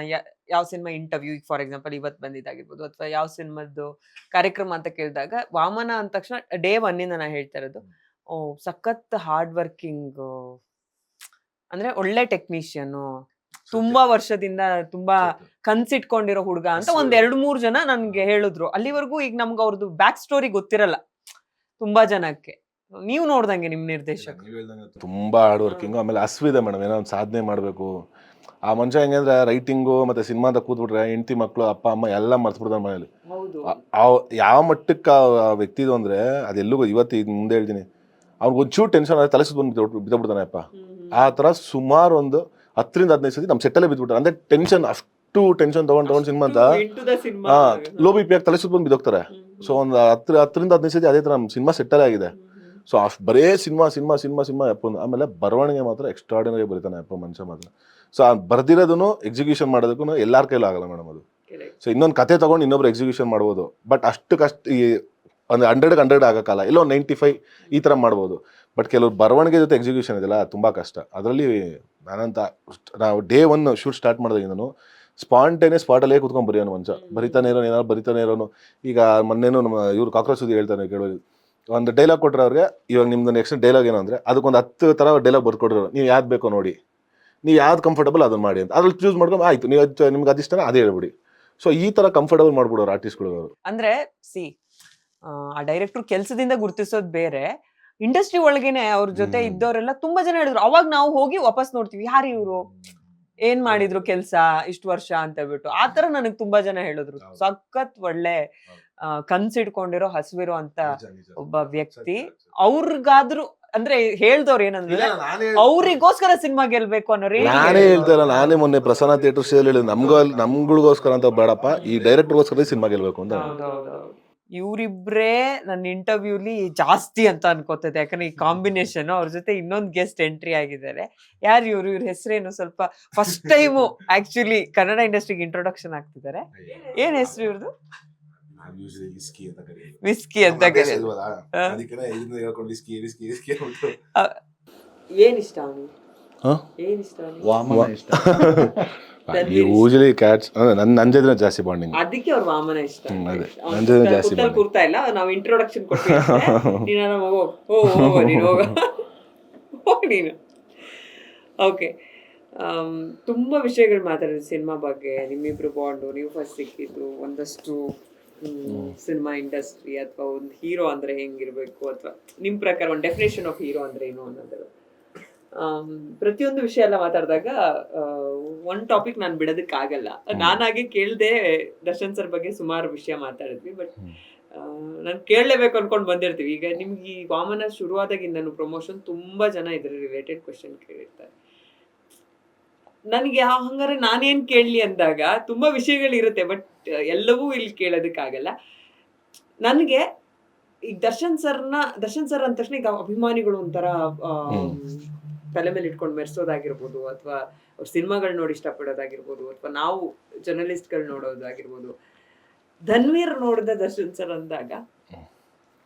ಯಾವ ಸಿನಿಮಾ ಇಂಟರ್ವ್ಯೂ ಈಗ ಫಾರ್ ಎಕ್ಸಾಂಪಲ್ ಇವತ್ತು ಬಂದಿದ್ದಾಗಿರ್ಬೋದು ಅಥವಾ ಯಾವ ಸಿನಿಮಾದ್ದು ಕಾರ್ಯಕ್ರಮ ಅಂತ ಕೇಳಿದಾಗ ವಾಮನ ಅಂದ ತಕ್ಷಣ ಡೇ ಒನ್ನಿಂದ ನಾ ಹೇಳ್ತಾ ಇರೋದು ಓ ಸಖತ್ ಹಾರ್ಡ್ ವರ್ಕಿಂಗ್ ಅಂದ್ರೆ ಒಳ್ಳೆ ಟೆಕ್ನಿಷಿಯನ್ ತುಂಬಾ ವರ್ಷದಿಂದ ತುಂಬಾ ಕನ್ಸಿಟ್ಕೊಂಡಿರೋ ಹುಡುಗ ಅಂತ ಒಂದ್ ಎರಡು ಮೂರು ಜನ ನನ್ಗೆ ಹೇಳಿದ್ರು. ಅಲ್ಲಿವರೆಗೂ ಈಗ ನಮ್ಗೆ ಅವ್ರದ್ದು ಬ್ಯಾಕ್ ಸ್ಟೋರಿ ಗೊತ್ತಿರಲ್ಲ ತುಂಬಾ ಜನಕ್ಕೆ. ನೀವು ನೋಡ್ದಂಗೆ ನಿಮ್ಮ ನಿರ್ದೇಶಕ. ತುಂಬಾ ಹಾರ್ಡ್ ವರ್ಕಿಂಗು ಆಮೇಲೆ ಹಸ್ವಿದೆ ಮೇಡಮ್ ಏನೋ ಒಂದು ಸಾಧನೆ ಮಾಡಬೇಕು. ಆ ಮನುಷ್ಯ ಹೆಂಗಂದ್ರೆ ರೈಟಿಂಗು ಮತ್ತೆ ಸಿನಿಮಾದ ಕೂತ್ಬಿಟ್ರೆ ಹೆಂಡತಿ ಮಕ್ಕಳು ಅಪ್ಪ ಅಮ್ಮ ಎಲ್ಲ ಮರ್ತ್ಬಿಡ್ತಾರೆ ಮನೇಲಿ. ಯಾವ ಮಟ್ಟಕ್ಕೆ ಆ ವ್ಯಕ್ತಿದು ಅಂದ್ರೆ ಅದೆಲ್ಲೂ ಇವತ್ತು ಈಗ ಮುಂದೆ ಹೇಳ್ತೀನಿ. ಅವ್ನಿಗೆ ಒಂಚೂರು ಟೆನ್ಷನ್ ಆದ್ರೆ ತಲೆ ಸುತ್ತ ಬಂದು ಬಿದ್ದಬಿಡ್ತಾನೆ ಅಪ್ಪ. ಆ ತರ ಸುಮಾರು ಒಂದು ಹತ್ತರಿಂದ ಹದಿನೈದು ಸತಿ ನಮ್ಮ ಸೆಟ್ಟಲ್ಲೇ ಬಿದ್ದುಬಿಟ್ಟಾರೆ ಅಂದ್ರೆ ಟೆನ್ಷನ್ ಅಷ್ಟು ಟೆನ್ಷನ್ ತಗೊಂಡು ತಗೊಂಡು ಸಿನಿಮಾ ಅಂತ ಹಾ ಲೋ ಬಿ ಪಿ ಆಗಿ ತಲೆ ಸುತ್ತ ಬಂದು ಬಿದ್ದೋಗ್ತಾರೆ. ಸೊ ಒಂದು ಹತ್ತು ಹತ್ತರಿಂದ ಹದಿನೈದು ಸತಿ ಅದೇ ಥರ ನಮ್ಮ ಸಿನಿಮಾ ಸೆಟ್ಟಲ್ಲೇ ಆಗಿದೆ. ಸೊ ಅಷ್ಟು ಬರೇ ಸಿನಿಮಾ ಸಿನಿಮಾ ಸಿನಿಮಾ ಸಿನಿಮಾ ಅಪ್ಪ ಆಮೇಲೆ ಬರವಣಿಗೆ ಮಾತ್ರ ಎಕ್ಸ್ಟ್ರಾಡಿನರಿ ಬರೀತಾನೆ ಅಪ್ಪ ಮನುಷ್ಯ ಮಾತ್ರ. ಸೊ ಆ ಬರ್ದಿರೋದನ್ನು ಎಕ್ಸಿಕ್ಯೂಷನ್ ಮಾಡೋದಕ್ಕೂ ಎಲ್ಲಾರ ಕೈಲೂ ಆಗಲ್ಲ ಮೇಡಮ್ ಅದು. ಸೊ ಇನ್ನೊಂದು ಕತೆ ತಗೊಂಡು ಇನ್ನೊಬ್ರು ಎಕ್ಸಿಕ್ಯೂಷನ್ ಮಾಡ್ಬೋದು. ಬಟ್ ಅಷ್ಟು ಕಷ್ಟ ಈ ಒಂದು ಹಂಡ್ರೆಡ್ಗೆ ಹಂಡ್ರೆಡ್ ಆಗೋಕ್ಕಲ್ಲ ಇಲ್ಲ ಒಂದು ನೈಂಟಿ ಫೈವ್ ಈ ಥರ ಮಾಡ್ಬೋದು. ಬಟ್ ಕೆಲವ್ರು ಬರವಣಿಗೆ ಜೊತೆ ಎಕ್ಸಿಕ್ಯೂಷನ್ ಇದೆಲ್ಲ ತುಂಬ ಕಷ್ಟ. ಅದರಲ್ಲಿ ನಾನಂತ ನಾವು ಡೇ ಒನ್ ಶೂಟ್ ಸ್ಟಾರ್ಟ್ ಮಾಡಿದಾಗಿಂದನು ಸ್ಪಾಂಟೇನೆ ಸ್ಪಾಟಲ್ಲೇ ಕುತ್ಕೊಂಡು ಬರೆಯೋನು ಮಂಚ ಬರಿತಾನೆ ಇರೋನು ಏನಾದ್ರು ಬರಿತಾನೆ ಇರೋನು. ಈಗ ಮೊನ್ನೆನೂ ನಮ್ಮ ಇವ್ರು ಕಾಕ್ರೋಚ್ ಸುದ್ದಿ ಹೇಳ್ತಾನೆ ಕೇಳೋದು ಒಂದು ಡೈಲಾಗ್ ಕೊಟ್ಟರೆ ಅವ್ರಿಗೆ ಇವಾಗ ನಿಮ್ದು ನೆಕ್ಸ್ಟ್ ಡೈಲಾಗ್ ಏನು ಅಂದರೆ ಅದಕ್ಕೊಂದು ಹತ್ತು ಥರ ಡೈಲಾಗ್ ಬರ್ಕೊಡ್ರು ನೀವು ಯಾವ್ದು ಬೇಕೋ ನೋಡಿ. ನೀವು ಯಾವ್ದು ಕಂಫರ್ಟಬಲ್ ಅದನ್ನು ಮಾಡಿ ಅಂತ. ಅದ್ರಲ್ಲಿ ಚೂಸ್ ಮಾಡ್ಕೊಂಡು ಆಯ್ತು ನೀವು ಅದು ನಿಮ್ಗೆ ಅದಿಷ್ಟನ ಅದೇ ಹೇಳ್ಬಿಡಿ. ಸೊ ಈ ಥರ ಕಂಫರ್ಟಬಲ್ ಮಾಡ್ಬಿಡೋರು ಆರ್ಟಿಸ್ಟ್ಗಳು ಅಂದರೆ ಸಿ ಆ ಡೈರೆಕ್ಟರ್ ಕೆಲಸದಿಂದ ಗುರುತಿಸೋದು ಬೇರೆ. ಇಂಡಸ್ಟ್ರಿ ಒಳಗೇನೆ ಅವ್ರ ಜೊತೆ. ಇದ್ದವರೆಲ್ಲ ತುಂಬಾ ಜನ ಹೇಳಿದ್ರು. ಅವಾಗ ನಾವು ಹೋಗಿ ವಾಪಸ್ ನೋಡ್ತೀವಿ ಯಾರು ಇವರು? ಏನ್ ಮಾಡಿದ್ರು ಕೆಲಸ ಇಷ್ಟು ವರ್ಷ? ಅಂತ ಹೇಳ್ಬಿಟ್ಟು. ಆ ತರ ನನಗ್ ತುಂಬಾ ಜನ ಹೇಳಿದ್ರು. ಸಖತ್ ಒಳ್ಳೆ ಕನ್ಸಿಡ್ಕೊಂಡಿರೋ ಹಸುವಿರೋ ಅಂತ ಒಬ್ಬ ವ್ಯಕ್ತಿ ಅವ್ರಿಗಾದ್ರೂ ಅಂದ್ರೆ ಹೇಳ್ದವ್ರು ಏನಂದ್ರೆ ಅವ್ರಿಗೋಸ್ಕರ ಸಿನಿಮಾ ಗೆಲ್ಬೇಕು ಅನ್ನೋರಿ ನಾನೇ ಹೇಳ್ತಾರ ನಾನೇ ಮೊನ್ನೆ ಪ್ರಸನ್ನ ಥಿಯೇಟರ್ ಶೇಲ್ ಹೇಳಿದ್ ನಮ್ಗ ನಮ್ಗಳಿಗೋಸ್ಕರ ಅಂತ ಬೇಡಪ್ಪ ಈ ಡೈರೆಕ್ಟರ್ಗೋಸ್ಕರ ಸಿನಿಮಾ ಗೆಲ್ಬೇಕು ಅಂತ. ಇವ್ರಿಬ್ರೇ ನನ್ನ ಇಂಟರ್ವ್ಯೂಲಿ ಜಾಸ್ತಿ ಅಂತ ಅನ್ಕೋತದೆ ಯಾಕಂದ್ರೆ ಈ ಕಾಂಬಿನೇಷನ್ ಅವ್ರ ಜೊತೆ ಇನ್ನೊಂದು ಗೆಸ್ಟ್ ಎಂಟ್ರಿ ಆಗಿದ್ದಾರೆ. ಯಾರು ಇವ್ರು? ಇವ್ರ ಹೆಸರೇನು ಸ್ವಲ್ಪ ಫಸ್ಟ್ ಟೈಮು ಆಕ್ಚುಲಿ ಕನ್ನಡ ಇಂಡಸ್ಟ್ರಿಗೆ ಇಂಟ್ರೊಡಕ್ಷನ್ ಆಗ್ತಿದ್ದಾರೆ. ಏನ್ ಹೆಸರು ಇವ್ರದ್ದು ವಿಸ್ಕಿ ಅಂತ ಕರೆಯೋದು. ಹಾ. ಏನ್ ಇಷ್ಟ ಅವನಿಗೆ? ಹಾ? ಏನ್ ಇಷ್ಟ ಅವ್ನಿಗೆ? ವಾಮನ ಇಷ್ಟ. ಯೂಶಲಿ ಕ್ಯಾಟ್ಸ್ ನನ್ ನನ್ ಜೊತೆ ಜಾಸ್ತಿ ಬಾಂಡಿಂಗ್ ಅದಕ್ಕೆ ಅವ್ರ ವಾಮನ ಇಷ್ಟ. ಅದೇ. ಜೊತೆ ಜಾಸ್ತಿ ಬಾಂಡಿಂಗ್. ಕೂರ್ತಾ ಇಲ್ಲ ನಾವು ಇಂಟ್ರೊಡಕ್ಷನ್ ಕೊಡ್ತೀವಿ ನೀನು ನಮ್ಮ ಹೋಗು ಓ ಹೋಗು ನೀನು ಹೋಗ. ಹೋಗ್ ನೀನು. ಓಕೆ ತುಂಬಾ ವಿಷಯಗಳು ಮಾತಾಡಿದ್ರು ಸಿನಿಮಾ ಬಗ್ಗೆ. ನಿಮ್ಮಿಬ್ರು ಬಾಂಡು ನೀವು ಫಸ್ಟ್ ಸಿಕ್ಕಿದ್ದು ಒಂದಷ್ಟು ಸಿನಿಮಾ ಇಂಡಸ್ಟ್ರಿ ಅಥವಾ ಒಂದು ಹೀರೋ ಅಂದ್ರೆ ಹೆಂಗಿರ್ಬೇಕು ಅಥವಾ ನಿಮ್ ಪ್ರಕಾರ ಒಂದು ಡೆಫಿನೇಷನ್ ಆಫ್ ಹೀರೋ ಅಂದ್ರೆ ಏನು ಅನ್ನೋದು. ಪ್ರತಿಯೊಂದು ವಿಷಯ ಎಲ್ಲ ಮಾತಾಡಿದಾಗ ಒಂದ್ ಟಾಪಿಕ್ ನಾನು ಬಿಡೋದಕ್ಕಾಗಲ್ಲ. ನಾನಾಗೆ ಕೇಳ್ದೆ ದರ್ಶನ್ ಸರ್ ಬಗ್ಗೆ ಸುಮಾರು ವಿಷಯ ಮಾತಾಡಿದ್ವಿ ಬಟ್ ನಾನು ಕೇಳಲೇಬೇಕು ಅನ್ಕೊಂಡು ಬಂದಿರ್ತೀವಿ. ಈಗ ನಿಮ್ಗೆ ಈ ವಾಮನ ಶುರುವಾದಾಗಿಂದನು ಪ್ರಮೋಷನ್ ತುಂಬಾ ಜನ ಇದ್ರ ರಿಲೇಟೆಡ್ ಕ್ವೆಶನ್ ಕೇಳಿರ್ತಾರೆ. ನನಗೆ ಆ ಹಂಗಾರೆ ನಾನೇನು ಕೇಳಲಿ ಅಂದಾಗ ತುಂಬ ವಿಷಯಗಳಿರುತ್ತೆ ಬಟ್ ಎಲ್ಲವೂ ಇಲ್ಲಿ ಕೇಳೋದಕ್ಕಾಗಲ್ಲ. ನನಗೆ ಈಗ ದರ್ಶನ್ ಸರ್ನ ದರ್ಶನ್ ಸರ್ ಅಂದ ತಕ್ಷಣ ಈಗ ಅಭಿಮಾನಿಗಳು ಒಂಥರ. ತಲೆ ಮೇಲೆ ಇಟ್ಕೊಂಡು ಮೆರೆಸೋದಾಗಿರ್ಬೋದು ಅಥವಾ ಅವ್ರ ಸಿನಿಮಾಗಳು ನೋಡಿ ಇಷ್ಟಪಡೋದಾಗಿರ್ಬೋದು ಅಥವಾ ನಾವು ಜರ್ನಲಿಸ್ಟ್ಗಳು ನೋಡೋದಾಗಿರ್ಬೋದು. ಧನ್ವೀರ್ ನೋಡಿದ ದರ್ಶನ್ ಸರ್ ಅಂದಾಗ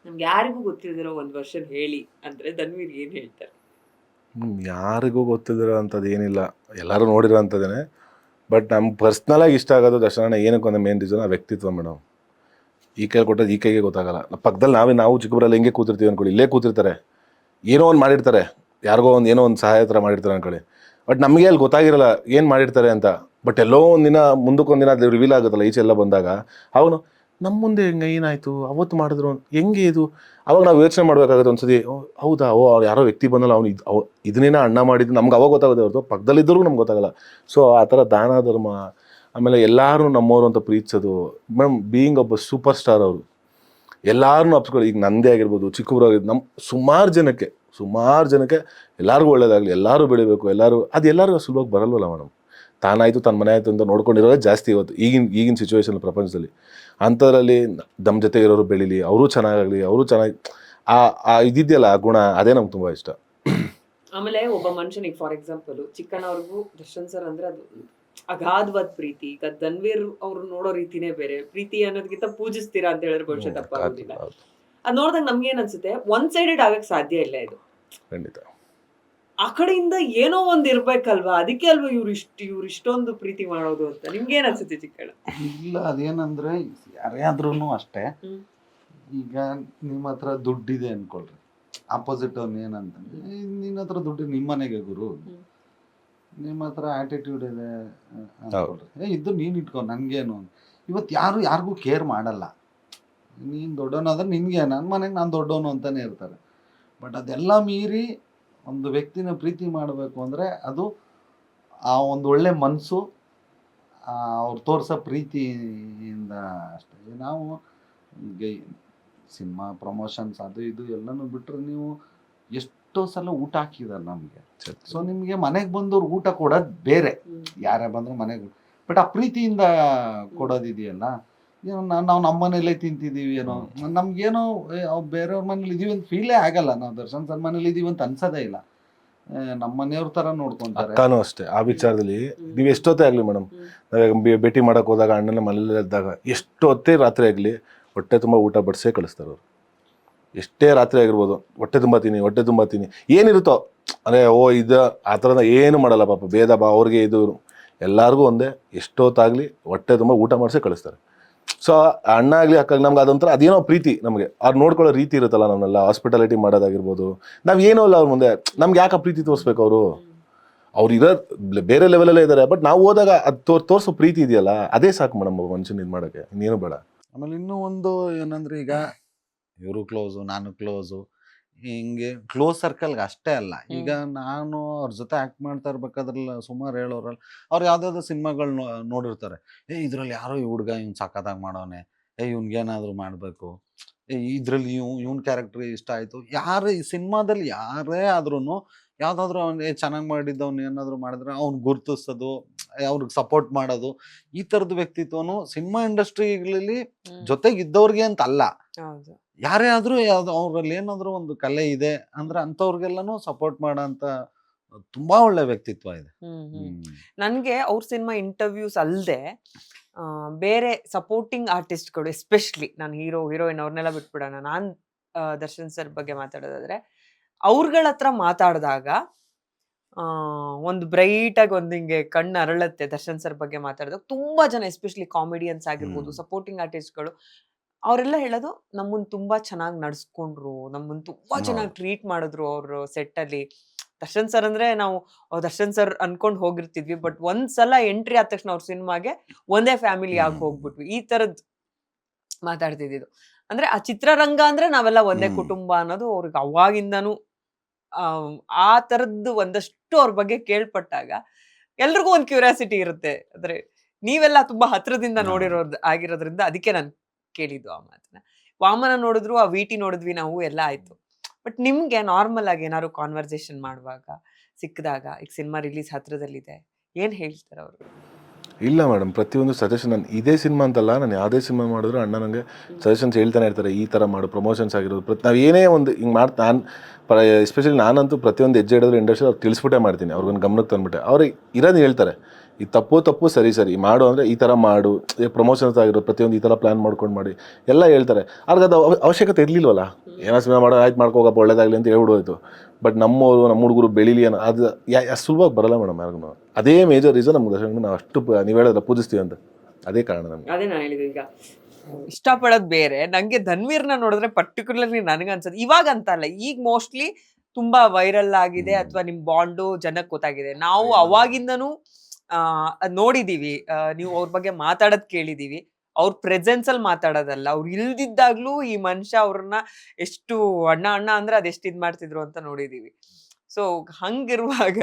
ನಮ್ಗೆ ಯಾರಿಗೂ ಗೊತ್ತಿಲ್ದಿರೋ ಒಂದು ವರ್ಷನ್ ಹೇಳಿ ಅಂದ್ರೆ ಧನ್ವೀರ್ ಏನು ಹೇಳ್ತಾರೆ? ಯಾರಿಗೂ ಅಂಥದ್ದು ಏನಿಲ್ಲ ಎಲ್ಲರೂ ನೋಡಿರೋ ಅಂಥದ್ದೇನೆ ಬಟ್ ನಮ್ಮ ಪರ್ಸ್ನಲಾಗಿ ಇಷ್ಟ ಆಗೋದು ದರ್ಶನ ಏನಕ್ಕೆ ಒಂದು ಮೇನ್ ರೀಸನ್ ಆ ವ್ಯಕ್ತಿತ್ವ ಮೇಡಮ್ ಈ ಕೈ ಕೊಟ್ಟದ್ದು ಈ ಕೈಗೆ ಗೊತ್ತಾಗಲ್ಲ. ನಮ್ಮ ಪಕ್ಕದಲ್ಲಿ ನಾವೇ, ನಾವು ಚಿಕ್ಕಬರಲ್ಲಿ ಹೆಂಗೆ ಕೂತಿರ್ತೀವಿ ಅನ್ಕೊಳ್ಳಿ. ಇಲ್ಲೇ ಕೂತಿರ್ತಾರೆ. ಏನೋ ಒಂದು ಮಾಡಿರ್ತಾರೆ. ಯಾರಿಗೋ ಒಂದು, ಏನೋ ಒಂದು ಸಹಾಯ ಥರ ಮಾಡಿರ್ತಾರೆ ಅನ್ಕೊಳ್ಳಿ. ಬಟ್ ನಮಗೆ ಅಲ್ಲಿ ಗೊತ್ತಾಗಿರಲ್ಲ, ಏನು ಮಾಡಿರ್ತಾರೆ ಅಂತ. ಬಟ್ ಎಲ್ಲೋ ಒಂದಿನ ದಿನ ಅದು ರಿವೀಲ್ ಆಗುತ್ತಲ್ಲ, ಈಚೆ ಎಲ್ಲ ಬಂದಾಗ. ಅವನು ನಮ್ಮ ಮುಂದೆ ಹೆಂಗೆ ಏನಾಯಿತು? ಅವತ್ತು ಮಾಡಿದ್ರು ಹೆಂಗೆ ಇದು? ಅವಾಗ ನಾವು ಯೋಚನೆ ಮಾಡಬೇಕಾಗುತ್ತೆ ಒಂದ್ಸತಿ ಹೌದಾ? ಓ, ಅವ್ರು ಯಾರೋ ವ್ಯಕ್ತಿ ಬಂದಲ್ಲ, ಅವ್ನು ಇದು ಇದನ್ನೇನ ಅಣ್ಣ ಮಾಡಿದ್ದು, ನಮ್ಗೆ ಅವಾಗ ಗೊತ್ತಾಗುತ್ತೆ ಹೊರತು ಪಕ್ಕದಲ್ಲಿದ್ದರೂ ನಮ್ಗೆ ಗೊತ್ತಾಗಲ್ಲ. ಸೊ, ಆ ಥರ ದಾನ, ಧರ್ಮ, ಆಮೇಲೆ ಎಲ್ಲರೂ ನಮ್ಮವರು ಅಂತ ಪ್ರೀತಿಸೋದು. ಮೇಡಮ್ ಬೀಯಿಂಗ್ ಒಬ್ಬ ಸೂಪರ್ ಸ್ಟಾರ್ ಅವರು. ಎಲ್ಲಾರನ್ನೂ ಅಪ್ಸ್ಕೊಳ್ಳಿ, ಈಗ ನಂದೇ ಆಗಿರ್ಬೋದು ಚಿಕ್ಕಬ್ರು ಆಗಿರ್ಬೋದು ನಮ್ಮ ಸುಮಾರು ಜನಕ್ಕೆ ಸುಮಾರು ಜನಕ್ಕೆ ಎಲ್ಲರಿಗೂ ಒಳ್ಳೇದಾಗಲಿ, ಎಲ್ಲರೂ ಬೆಳಿಬೇಕು, ಎಲ್ಲರೂ, ಅದು ಎಲ್ಲರಿಗೂ ಸುಲಭವಾಗಿ ಬರಲ್ವಲ್ಲ ಮೇಡಮ್ ತಾನಾಯಿತು ತನ್ನ ಮನೆ ಆಯಿತು ಅಂತ ನೋಡ್ಕೊಂಡಿರೋದೇ ಜಾಸ್ತಿ ಇವತ್ತು ಈಗಿನ ಈಗಿನ ಸಿಚುವೇಶನ್ ಪ್ರಪಂಚದಲ್ಲಿ. ಅಂಥದ್ರಲ್ಲಿ ನಮ್ಮ ಜೊತೆ ಇರೋರು ಬೆಳೀಲಿ ಅವರು ಚೆನ್ನಾಗಾಗಲಿ ಅವರು ಚೆನ್ನಾಗಿ ಆ ಆ ಇದಿದೆಯಲ್ಲ ಆ ಗುಣ ಅದೇ ನಮ್ಗೆ ತುಂಬ ಇಷ್ಟ. ಆಮೇಲೆ ಒಬ್ಬ ಮನುಷ್ಯನಿಗೆ ಫಾರ್ ಎಕ್ಸಾಂಪಲ್ ಚಿಕ್ಕನವ್ರಿಗೂ ದರ್ಶನ್ ಸರ್ ಅಂದ್ರೆ ಅದು ಅಗಾಧವಾದ ಪ್ರೀತಿ. ಈಗ ಧನ್ವೀರ್ ಅವ್ರು ನೋಡೋ ರೀತಿನೇ ಬೇರೆ. ಪ್ರೀತಿ ಅನ್ನೋದಕ್ಕಿಂತ ಪೂಜಿಸ್ತೀರಾ ಅಂತ ಹೇಳಿದ್ರೆ ಬಹುಶಃ ತಪ್ಪಾಗೋದಿಲ್ಲ. ಅದು ನೋಡಿದಾಗ ನಮ್ಗೆ ಏನ್ ಅನ್ಸುತ್ತೆ? ಒನ್ ಸೈಡೆಡ್ ಆಗಕ್ ಸಾಧ್ಯ ಇಲ್ಲ ಇದು. ಖಂಡಿತ. ಆ ಕಡೆಯಿಂದ ಏನೋ ಒಂದು ಇರ್ಬೇಕಲ್ವಾ? ಅದಕ್ಕೆ ಅಲ್ವಾ ಇವ್ರು ಇಷ್ಟು ಇವ್ರು ಇಷ್ಟೊಂದು ಪ್ರೀತಿ ಮಾಡೋದು ಅಂತ? ನಿಮ್ಗೆ ಏನ್ ಅನ್ಸುತ್ತೆ ಚಿಕ್ಕಣ್ಣ? ಇಲ್ಲ ಅದೇನಂದ್ರೆ ಯಾರೇ ಆದ್ರೂ ಅಷ್ಟೇ ಈಗ ನಿಮ್ಮ ಹತ್ರ ದುಡ್ಡಿದೆ ಅನ್ಕೊಳ್ರಿ. ಆಪೋಸಿಟ್ ಅವ್ನು ಏನಂತಂದ್ರೆ "ಏ, ನಿನ್ನ ಹತ್ರ ದುಡ್ಡು ನಿಮ್ಮ ಮನೆಗೆ ಗುರು. ನಿಮ್ಮ ಹತ್ರ ಆಟಿಟ್ಯೂಡ್ ಇದೆ ಅನ್ಕೊಳ್ರಿ. ಏ ಇದು ನೀನ್ ಇಟ್ಕೊ ನನ್ಗೇನು. ಇವತ್ತು ಯಾರು ಯಾರಿಗೂ ಕೇರ್ ಮಾಡಲ್ಲ. ನೀನ್ ದೊಡ್ಡವನಾದ್ರೆ ನಿನ್ಗೆ ನನ್ನ ಮನೆಗೆ ನಾನು ದೊಡ್ಡವನು ಅಂತಾನೆ ಇರ್ತಾರೆ. ಬಟ್ ಅದೆಲ್ಲ ಮೀರಿ ಒಂದು ವ್ಯಕ್ತಿನ ಪ್ರೀತಿ ಮಾಡಬೇಕು ಅಂದರೆ ಅದು ಆ ಒಂದು ಒಳ್ಳೆ ಮನಸ್ಸು ಅವ್ರು ತೋರಿಸೋ ಪ್ರೀತಿಯಿಂದ ಅಷ್ಟೇ. ನಾವು ಈಗ ಸಿನಿಮಾ ಪ್ರಮೋಷನ್ಸ್ ಅದು ಇದು ಎಲ್ಲನೂ ಬಿಟ್ಟರೆ ನೀವು ಎಷ್ಟೋ ಸಲ ಊಟ ಹಾಕಿದಾರೆ ನಮಗೆ. ಸೊ ನಿಮಗೆ ಮನೆಗೆ ಬಂದವ್ರು ಊಟ ಕೊಡೋದು ಬೇರೆ. ಯಾರೇ ಬಂದರೂ ಮನೆಗೆ ಬಟ್ ಆ ಪ್ರೀತಿಯಿಂದ ಕೊಡೋದಿದೆಯಲ್ಲ ಏನೋ ನಾವು ನಮ್ಮ ಮನೇಲೇ ತಿಂತಿದೀವಿ ಏನೋ. ನಮ್ಗೇನೋ ಬೇರೆಯವ್ರ ಮನೇಲಿ ಇದೀವಿ ಅಂತ ಫೀಲೇ ಆಗಲ್ಲ ನಾವು ದರ್ಶನ್ ಸರ್ ಮನೇಲಿ ಇದೀವಿ ಅಂತ ಅನ್ಸೋದೇ ಇಲ್ಲ. ಏ, ನಮ್ಮ ಮನೆಯವ್ರ ತರ ನೋಡ್ಕೊಂತಾರೆ. ಅಕ್ಕನೂ ಅಷ್ಟೇ ಆ ವಿಚಾರದಲ್ಲಿ ನೀವು ಎಷ್ಟೊತ್ತೇ ಆಗಲಿ ಮೇಡಮ್ ನಾವೀಗ ಭೇಟಿ ಮಾಡಕ್ ಹೋದಾಗ ಅಣ್ಣನ ಮನೇಲಿ ಇದ್ದಾಗ ಎಷ್ಟು ಹೊತ್ತೇ ರಾತ್ರಿ ಆಗಲಿ ಹೊಟ್ಟೆ ತುಂಬ ಊಟ ಬಡಿಸೇ ಕಳಿಸ್ತಾರೆ ಅವರು. ಎಷ್ಟೇ ರಾತ್ರಿ ಆಗಿರ್ಬೋದು ಹೊಟ್ಟೆ ತುಂಬಾ ತಿನ್ನಿ ಹೊಟ್ಟೆ ತುಂಬಾ ತಿನ್ನಿ ಏನಿರುತ್ತೋ ಅದೇ ಓ ಇದು ಆ ಥರದ ಏನು ಮಾಡಲ್ಲ ಪಾಪ ಭೇದ ಬಾ ಅವ್ರಿಗೆ ಇದು ಎಲ್ಲರಿಗೂ ಒಂದೇ ಎಷ್ಟೊತ್ತಾಗಲಿ ಹೊಟ್ಟೆ ತುಂಬ ಊಟ ಮಾಡಿಸೇ ಕಳಿಸ್ತಾರೆ. ಸೊ ಅಣ್ಣ ಆಗಲಿ, ಅಕ್ಕ ನಮ್ಗೆ ಅದೊಂಥರ ಅದೇನೋ ಪ್ರೀತಿ ನಮಗೆ. ಅವ್ರು ನೋಡ್ಕೊಳ್ಳೋ ರೀತಿ ಇರುತ್ತಲ್ಲ ನಮ್ಮನ್ನೆಲ್ಲ ಹಾಸ್ಪಿಟಾಲಿಟಿ ಮಾಡೋದಾಗಿರ್ಬೋದು. ನಾವು ಏನೂ ಅಲ್ಲ ಅವ್ರ ಮುಂದೆ. ನಮ್ಗೆ ಯಾಕೆ ಪ್ರೀತಿ ತೋರಿಸ್ಬೇಕು ಅವರು? ಅವ್ರು ಇರೋ ಬೇರೆ ಲೆವೆಲಲ್ಲೇ ಇದ್ದಾರೆ ಬಟ್ ನಾವು ಹೋದಾಗ ಅದು ತೋರ್, ತೋರಿಸೋ ಪ್ರೀತಿ ಇದೆಯಲ್ಲ, ಅದೇ ಸಾಕು ಮೇಡಮ್ ಮನುಷ್ಯನ ಇದು ಮಾಡೋಕ್ಕೆ. ಇನ್ನೇನು ಬೇಡ. ಆಮೇಲೆ ಇನ್ನೂ ಒಂದು ಏನಂದ್ರೆ ಈಗ, ಇವರು ಕ್ಲೋಸು ನಾನು ಕ್ಲೋಸು ಹಿಂಗೆ ಕ್ಲೋಸ್ ಸರ್ಕಲ್ಗೆ ಅಷ್ಟೇ ಅಲ್ಲ. ಈಗ ನಾನು ಅವ್ರ ಜೊತೆ ಆಕ್ಟ್ ಮಾಡ್ತಾ ಇರ್ಬೇಕಾದ್ರಲ್ಲ ಸುಮಾರು ಹೇಳೋರಲ್ಲ ಅವ್ರು ಯಾವ್ದಾದ್ರು ಸಿನಿಮಾಗಳು ನೋಡಿರ್ತಾರೆ. ಏ ಇದ್ರಲ್ಲಿ ಯಾರೋ ಈ ಹುಡುಗ ಇವ್ನು ಸಖತ್ತಾಗಿ ಮಾಡೋನೆ. ಏ ಇವ್ನಿಗೇನಾದರೂ ಮಾಡಬೇಕು. ಏ ಇದ್ರಲ್ಲಿ ಇವ್ ಇವ್ನ ಕ್ಯಾರೆಕ್ಟರ್ ಇಷ್ಟ ಆಯಿತು. ಯಾರು ಈ ಸಿನಿಮಾದಲ್ಲಿ ಯಾರೇ ಆದ್ರೂ ಯಾವುದಾದ್ರೂ ಅವ್ನು ಏ ಚೆನ್ನಾಗಿ ಮಾಡಿದ್ದವ್ನು ಏನಾದರೂ ಮಾಡಿದ್ರೆ ಅವ್ನು ಗುರುತಿಸೋದು ಅವ್ರಿಗೆ ಸಪೋರ್ಟ್ ಮಾಡೋದು. ಈ ಥರದ ವ್ಯಕ್ತಿತ್ವನು ಸಿನಿಮಾ ಇಂಡಸ್ಟ್ರಿಗಳಲ್ಲಿ ಜೊತೆಗಿದ್ದವ್ರಿಗೆ ಅಂತ ಅಲ್ಲ ಯಾರೇ ಆದ್ರೂ ಯಾವ್ದು ಅವ್ರಲ್ಲಿ ಏನಾದರೂ ಒಂದು ಕಲೆ ಇದೆ ಅಂದ್ರೆ ಅಂಥವ್ರಿಗೆಲ್ಲನೂ ಸಪೋರ್ಟ್ ಮಾಡೋಂಥ ತುಂಬಾ ಒಳ್ಳೆ ವ್ಯಕ್ತಿತ್ವ ಇದೆ. ನನಗೆ ಅವ್ರ ಸಿನಿಮಾ ಇಂಟರ್ವ್ಯೂಸ್ ಅಲ್ಲದೆ ಬೇರೆ ಸಪೋರ್ಟಿಂಗ್ ಆರ್ಟಿಸ್ಟ್ಗಳು ಎಸ್ಪೆಷಲಿ ನಾನು ಹೀರೋ ಹೀರೋಯಿನ್ ಅವ್ರನ್ನೆಲ್ಲ ಬಿಟ್ಬಿಡೋಣ ನಾನು ದರ್ಶನ್ ಸರ್ ಬಗ್ಗೆ ಮಾತಾಡೋದಾದ್ರೆ ಅವ್ರಗಳ ಹತ್ರ ಮಾತಾಡಿದಾಗ ಒಂದು ಬ್ರೈಟಾಗಿ ಒಂದು ಹಿಂಗೆ ಕಣ್ಣು ಅರಳತ್ತೆ ದರ್ಶನ್ ಸರ್ ಬಗ್ಗೆ ಮಾತಾಡಿದಾಗ ತುಂಬಾ ಜನ ಎಸ್ಪೆಷಲಿ ಕಾಮಿಡಿಯನ್ಸ್ ಆಗಿರ್ಬೋದು. ಸಪೋರ್ಟಿಂಗ್ ಆರ್ಟಿಸ್ಟ್ಗಳು ಅವರೆಲ್ಲ ಹೇಳೋದು ನಮ್ಮನ್ನ ತುಂಬಾ ಚೆನ್ನಾಗಿ ನಡ್ಸ್ಕೊಂಡ್ರು ನಮ್ಮನ್ನ ತುಂಬಾ ಚೆನ್ನಾಗಿ ಟ್ರೀಟ್ ಮಾಡಿದ್ರು ಅವರು ಸೆಟ್ಟಲ್ಲಿ ದರ್ಶನ್ ಸರ್ ಅಂದ್ರೆ ನಾವು ಓ, ದರ್ಶನ್ ಸರ್ ಅನ್ಕೊಂಡ್ ಹೋಗಿರ್ತಿದ್ವಿ ಬಟ್ ಒಂದ್ಸಲ ಎಂಟ್ರಿ ಆದ ತಕ್ಷಣ ಅವ್ರ ಸಿನಿಮಾಗೆ ಒಂದೇ ಫ್ಯಾಮಿಲಿ ಆಗಿ ಹ್ಮ್. ಹೋಗ್ಬಿಟ್ವಿ ಈ ತರದ್ ಮಾತಾಡ್ತಿದ್ದು ಅಂದ್ರೆ ಆ ಚಿತ್ರರಂಗ ಅಂದ್ರೆ ನಾವೆಲ್ಲ ಒಂದೇ ಹ್ಮ್. ಕುಟುಂಬ ಅನ್ನೋದು ಅವ್ರಿಗೆ ಅವಾಗಿಂದನೂ ಆಮ್, ಆ ತರದ್ದು ಒಂದಷ್ಟು ಅವ್ರ ಬಗ್ಗೆ ಕೇಳ್ಪಟ್ಟಾಗ ಎಲ್ರಿಗೂ ಒಂದು ಕ್ಯೂರಿಯಾಸಿಟಿ ಇರುತ್ತೆ ಅಂದ್ರೆ ನೀವೆಲ್ಲ ತುಂಬಾ ಹತ್ರದಿಂದ ಹಾ. ನೋಡಿರೋದ್ ಆಗಿರೋದ್ರಿಂದ ಅದಕ್ಕೆ ನಾನು ಕೇಳಿದ್ದು ಆ ಮಾತನ್ನ. ವಾಮನ ನೋಡಿದ್ರು, ಆ ವಿಟಿ ನೋಡಿದ್ವಿ ನಾವು, ಎಲ್ಲ ಆಯ್ತು. ಬಟ್ ನಿಮ್ಗೆ ನಾರ್ಮಲ್ ಆಗಿ ಏನಾದ್ರು ಕಾನ್ವರ್ಸೇಷನ್ ಮಾಡುವಾಗ, ಸಿಕ್ಕಿದಾಗ, ಈಗ ಸಿನಿಮಾ ರಿಲೀಸ್ ಹತ್ರದಲ್ಲಿದೆ, ಏನ್ ಹೇಳ್ತಾರೆ ಅವರು? ಇಲ್ಲ ಮೇಡಮ್ ಪ್ರತಿಯೊಂದು ಸಜೆಷನ್ ನಾನು ಇದೇ ಸಿನಿಮಾ ಅಂತಲ್ಲ, ನಾನು ಯಾವುದೇ ಸಿನಿಮಾ ಮಾಡಿದ್ರು ಅಣ್ಣ ನನಗೆ ಸಜೆಷನ್ಸ್ ಹೇಳ್ತಾನೆ ಇರ್ತಾರೆ, ಈ ಥರ ಮಾಡು ಪ್ರಮೋಷನ್ಸ್ ಆಗಿರೋದು. ಪ್ರತಿ, ನಾವು ಏನೇ ಒಂದು ಹಿಂಗೆ ಮಾಡ್ತಾ ನಾನು ಎಸ್ಪೆಷಲಿ ನಾನಂತೂ ಪ್ರತಿಯೊಂದು ಹೆಜ್ಜೆ ಹಿಡಿದ್ರೆ ಇಂಡಸ್ಟ್ರಿ ಅವ್ರು ತಿಳಿಸ್ಬಿಟ್ಟೆ ಮಾಡ್ತೀನಿ, ಅವ್ರಿಗೊಂದು ಗಮನಕ್ಕೆ ತಂದ್ಬಿಟ್ಟೆ. ಅವ್ರಿಗೆ ಇರೋದು ಹೇಳ್ತಾರೆ. ಈ ತಪ್ಪು ತಪ್ಪು ಸರಿ ಸರಿ ಮಾಡು ಅಂದರೆ ಈ ಥರ ಮಾಡು ಪ್ರಮೋಷನ್ಸ್ ಆಗಿರೋ ಪ್ರತಿಯೊಂದು ಈ ಥರ ಪ್ಲ್ಯಾನ್ ಮಾಡ್ಕೊಂಡು ಮಾಡಿ ಎಲ್ಲ ಹೇಳ್ತಾರೆ. ಆದ್ರೆ ಅದು ಅವ- ಅವಶ್ಯಕತೆ ಇರಲಿಲ್ವಲ್ಲ? ಏನೋ ಸಿನಿಮಾ ಮಾಡೋ ಆಯ್ತು ಮಾಡ್ಕೋಗಪ್ಪ ಒಳ್ಳೇದಾಗಲಿ ಅಂತ ಹೇಳ್ಬಿಡೋಯ್ತು ಬಟ್ ನಮ್ಮವರು ನಮ್ಮ ಹುಡುಗರು ಬೆಳೀಲಿ ಅನ್ನೋ ಅದು ಯಾ ಸುಲಭವಾಗಿ ಬರಲ್ಲ ಮೇಡಮ್ ಯಾರಿಗೂ. ಅದೇ ಮೇಜರ್ ರೀಸನ್ ನಮ್ಗೆ ದರ್ಶನ ನಾವು ಅಷ್ಟು ನೀವು ಹೇಳಿದ್ರೆ ಪೂಜಿಸ್ತೀವಿ ಅಂತ. ಅದೇ ಕಾರಣ ನಮ್ಗೆ. ಅದೇ ನಾನು ಹೇಳಿದೆ ಈಗ. ಇಷ್ಟಪಡೋದ್ ಬೇರೆ. ನಂಗೆ ಧನ್ವೀರ್ನ ನೋಡಿದ್ರೆ ಪರ್ಟಿಕ್ಯುಲರ್ಲಿ ನನಗೆ ಅನ್ಸುತ್ತೆ ಇವಾಗ ಅಂತ ಅಲ್ಲ ಈಗ ಮೋಸ್ಟ್ಲಿ ತುಂಬಾ ವೈರಲ್ ಆಗಿದೆ. ಅಥವಾ ನಿಮ್ ಬಾಂಡು ಜನಕ್ಕೆ ಗೊತ್ತಾಗಿದೆ. ನಾವು ಅವಾಗಿಂದನೂ ನೋಡಿದೀವಿ. ನೀವು ಅವ್ರ ಬಗ್ಗೆ ಮಾತಾಡೋದ್ ಕೇಳಿದೀವಿ. ಅವ್ರ ಪ್ರೆಸೆನ್ಸ್ ಅಲ್ಲಿ ಮಾತಾಡೋದಲ್ಲ. ಅವ್ರು ಇಲ್ದಿದ್ದಾಗ್ಲೂ ಈ ಮನುಷ್ಯ ಅವ್ರನ್ನ ಎಷ್ಟು ಅಣ್ಣ ಅಣ್ಣ ಅಂದ್ರೆ ಅದೆಷ್ಟು ಇದ್ ಮಾಡ್ತಿದ್ರು ಅಂತ ನೋಡಿದೀವಿ. ಸೊ ಹಂಗಿರುವಾಗ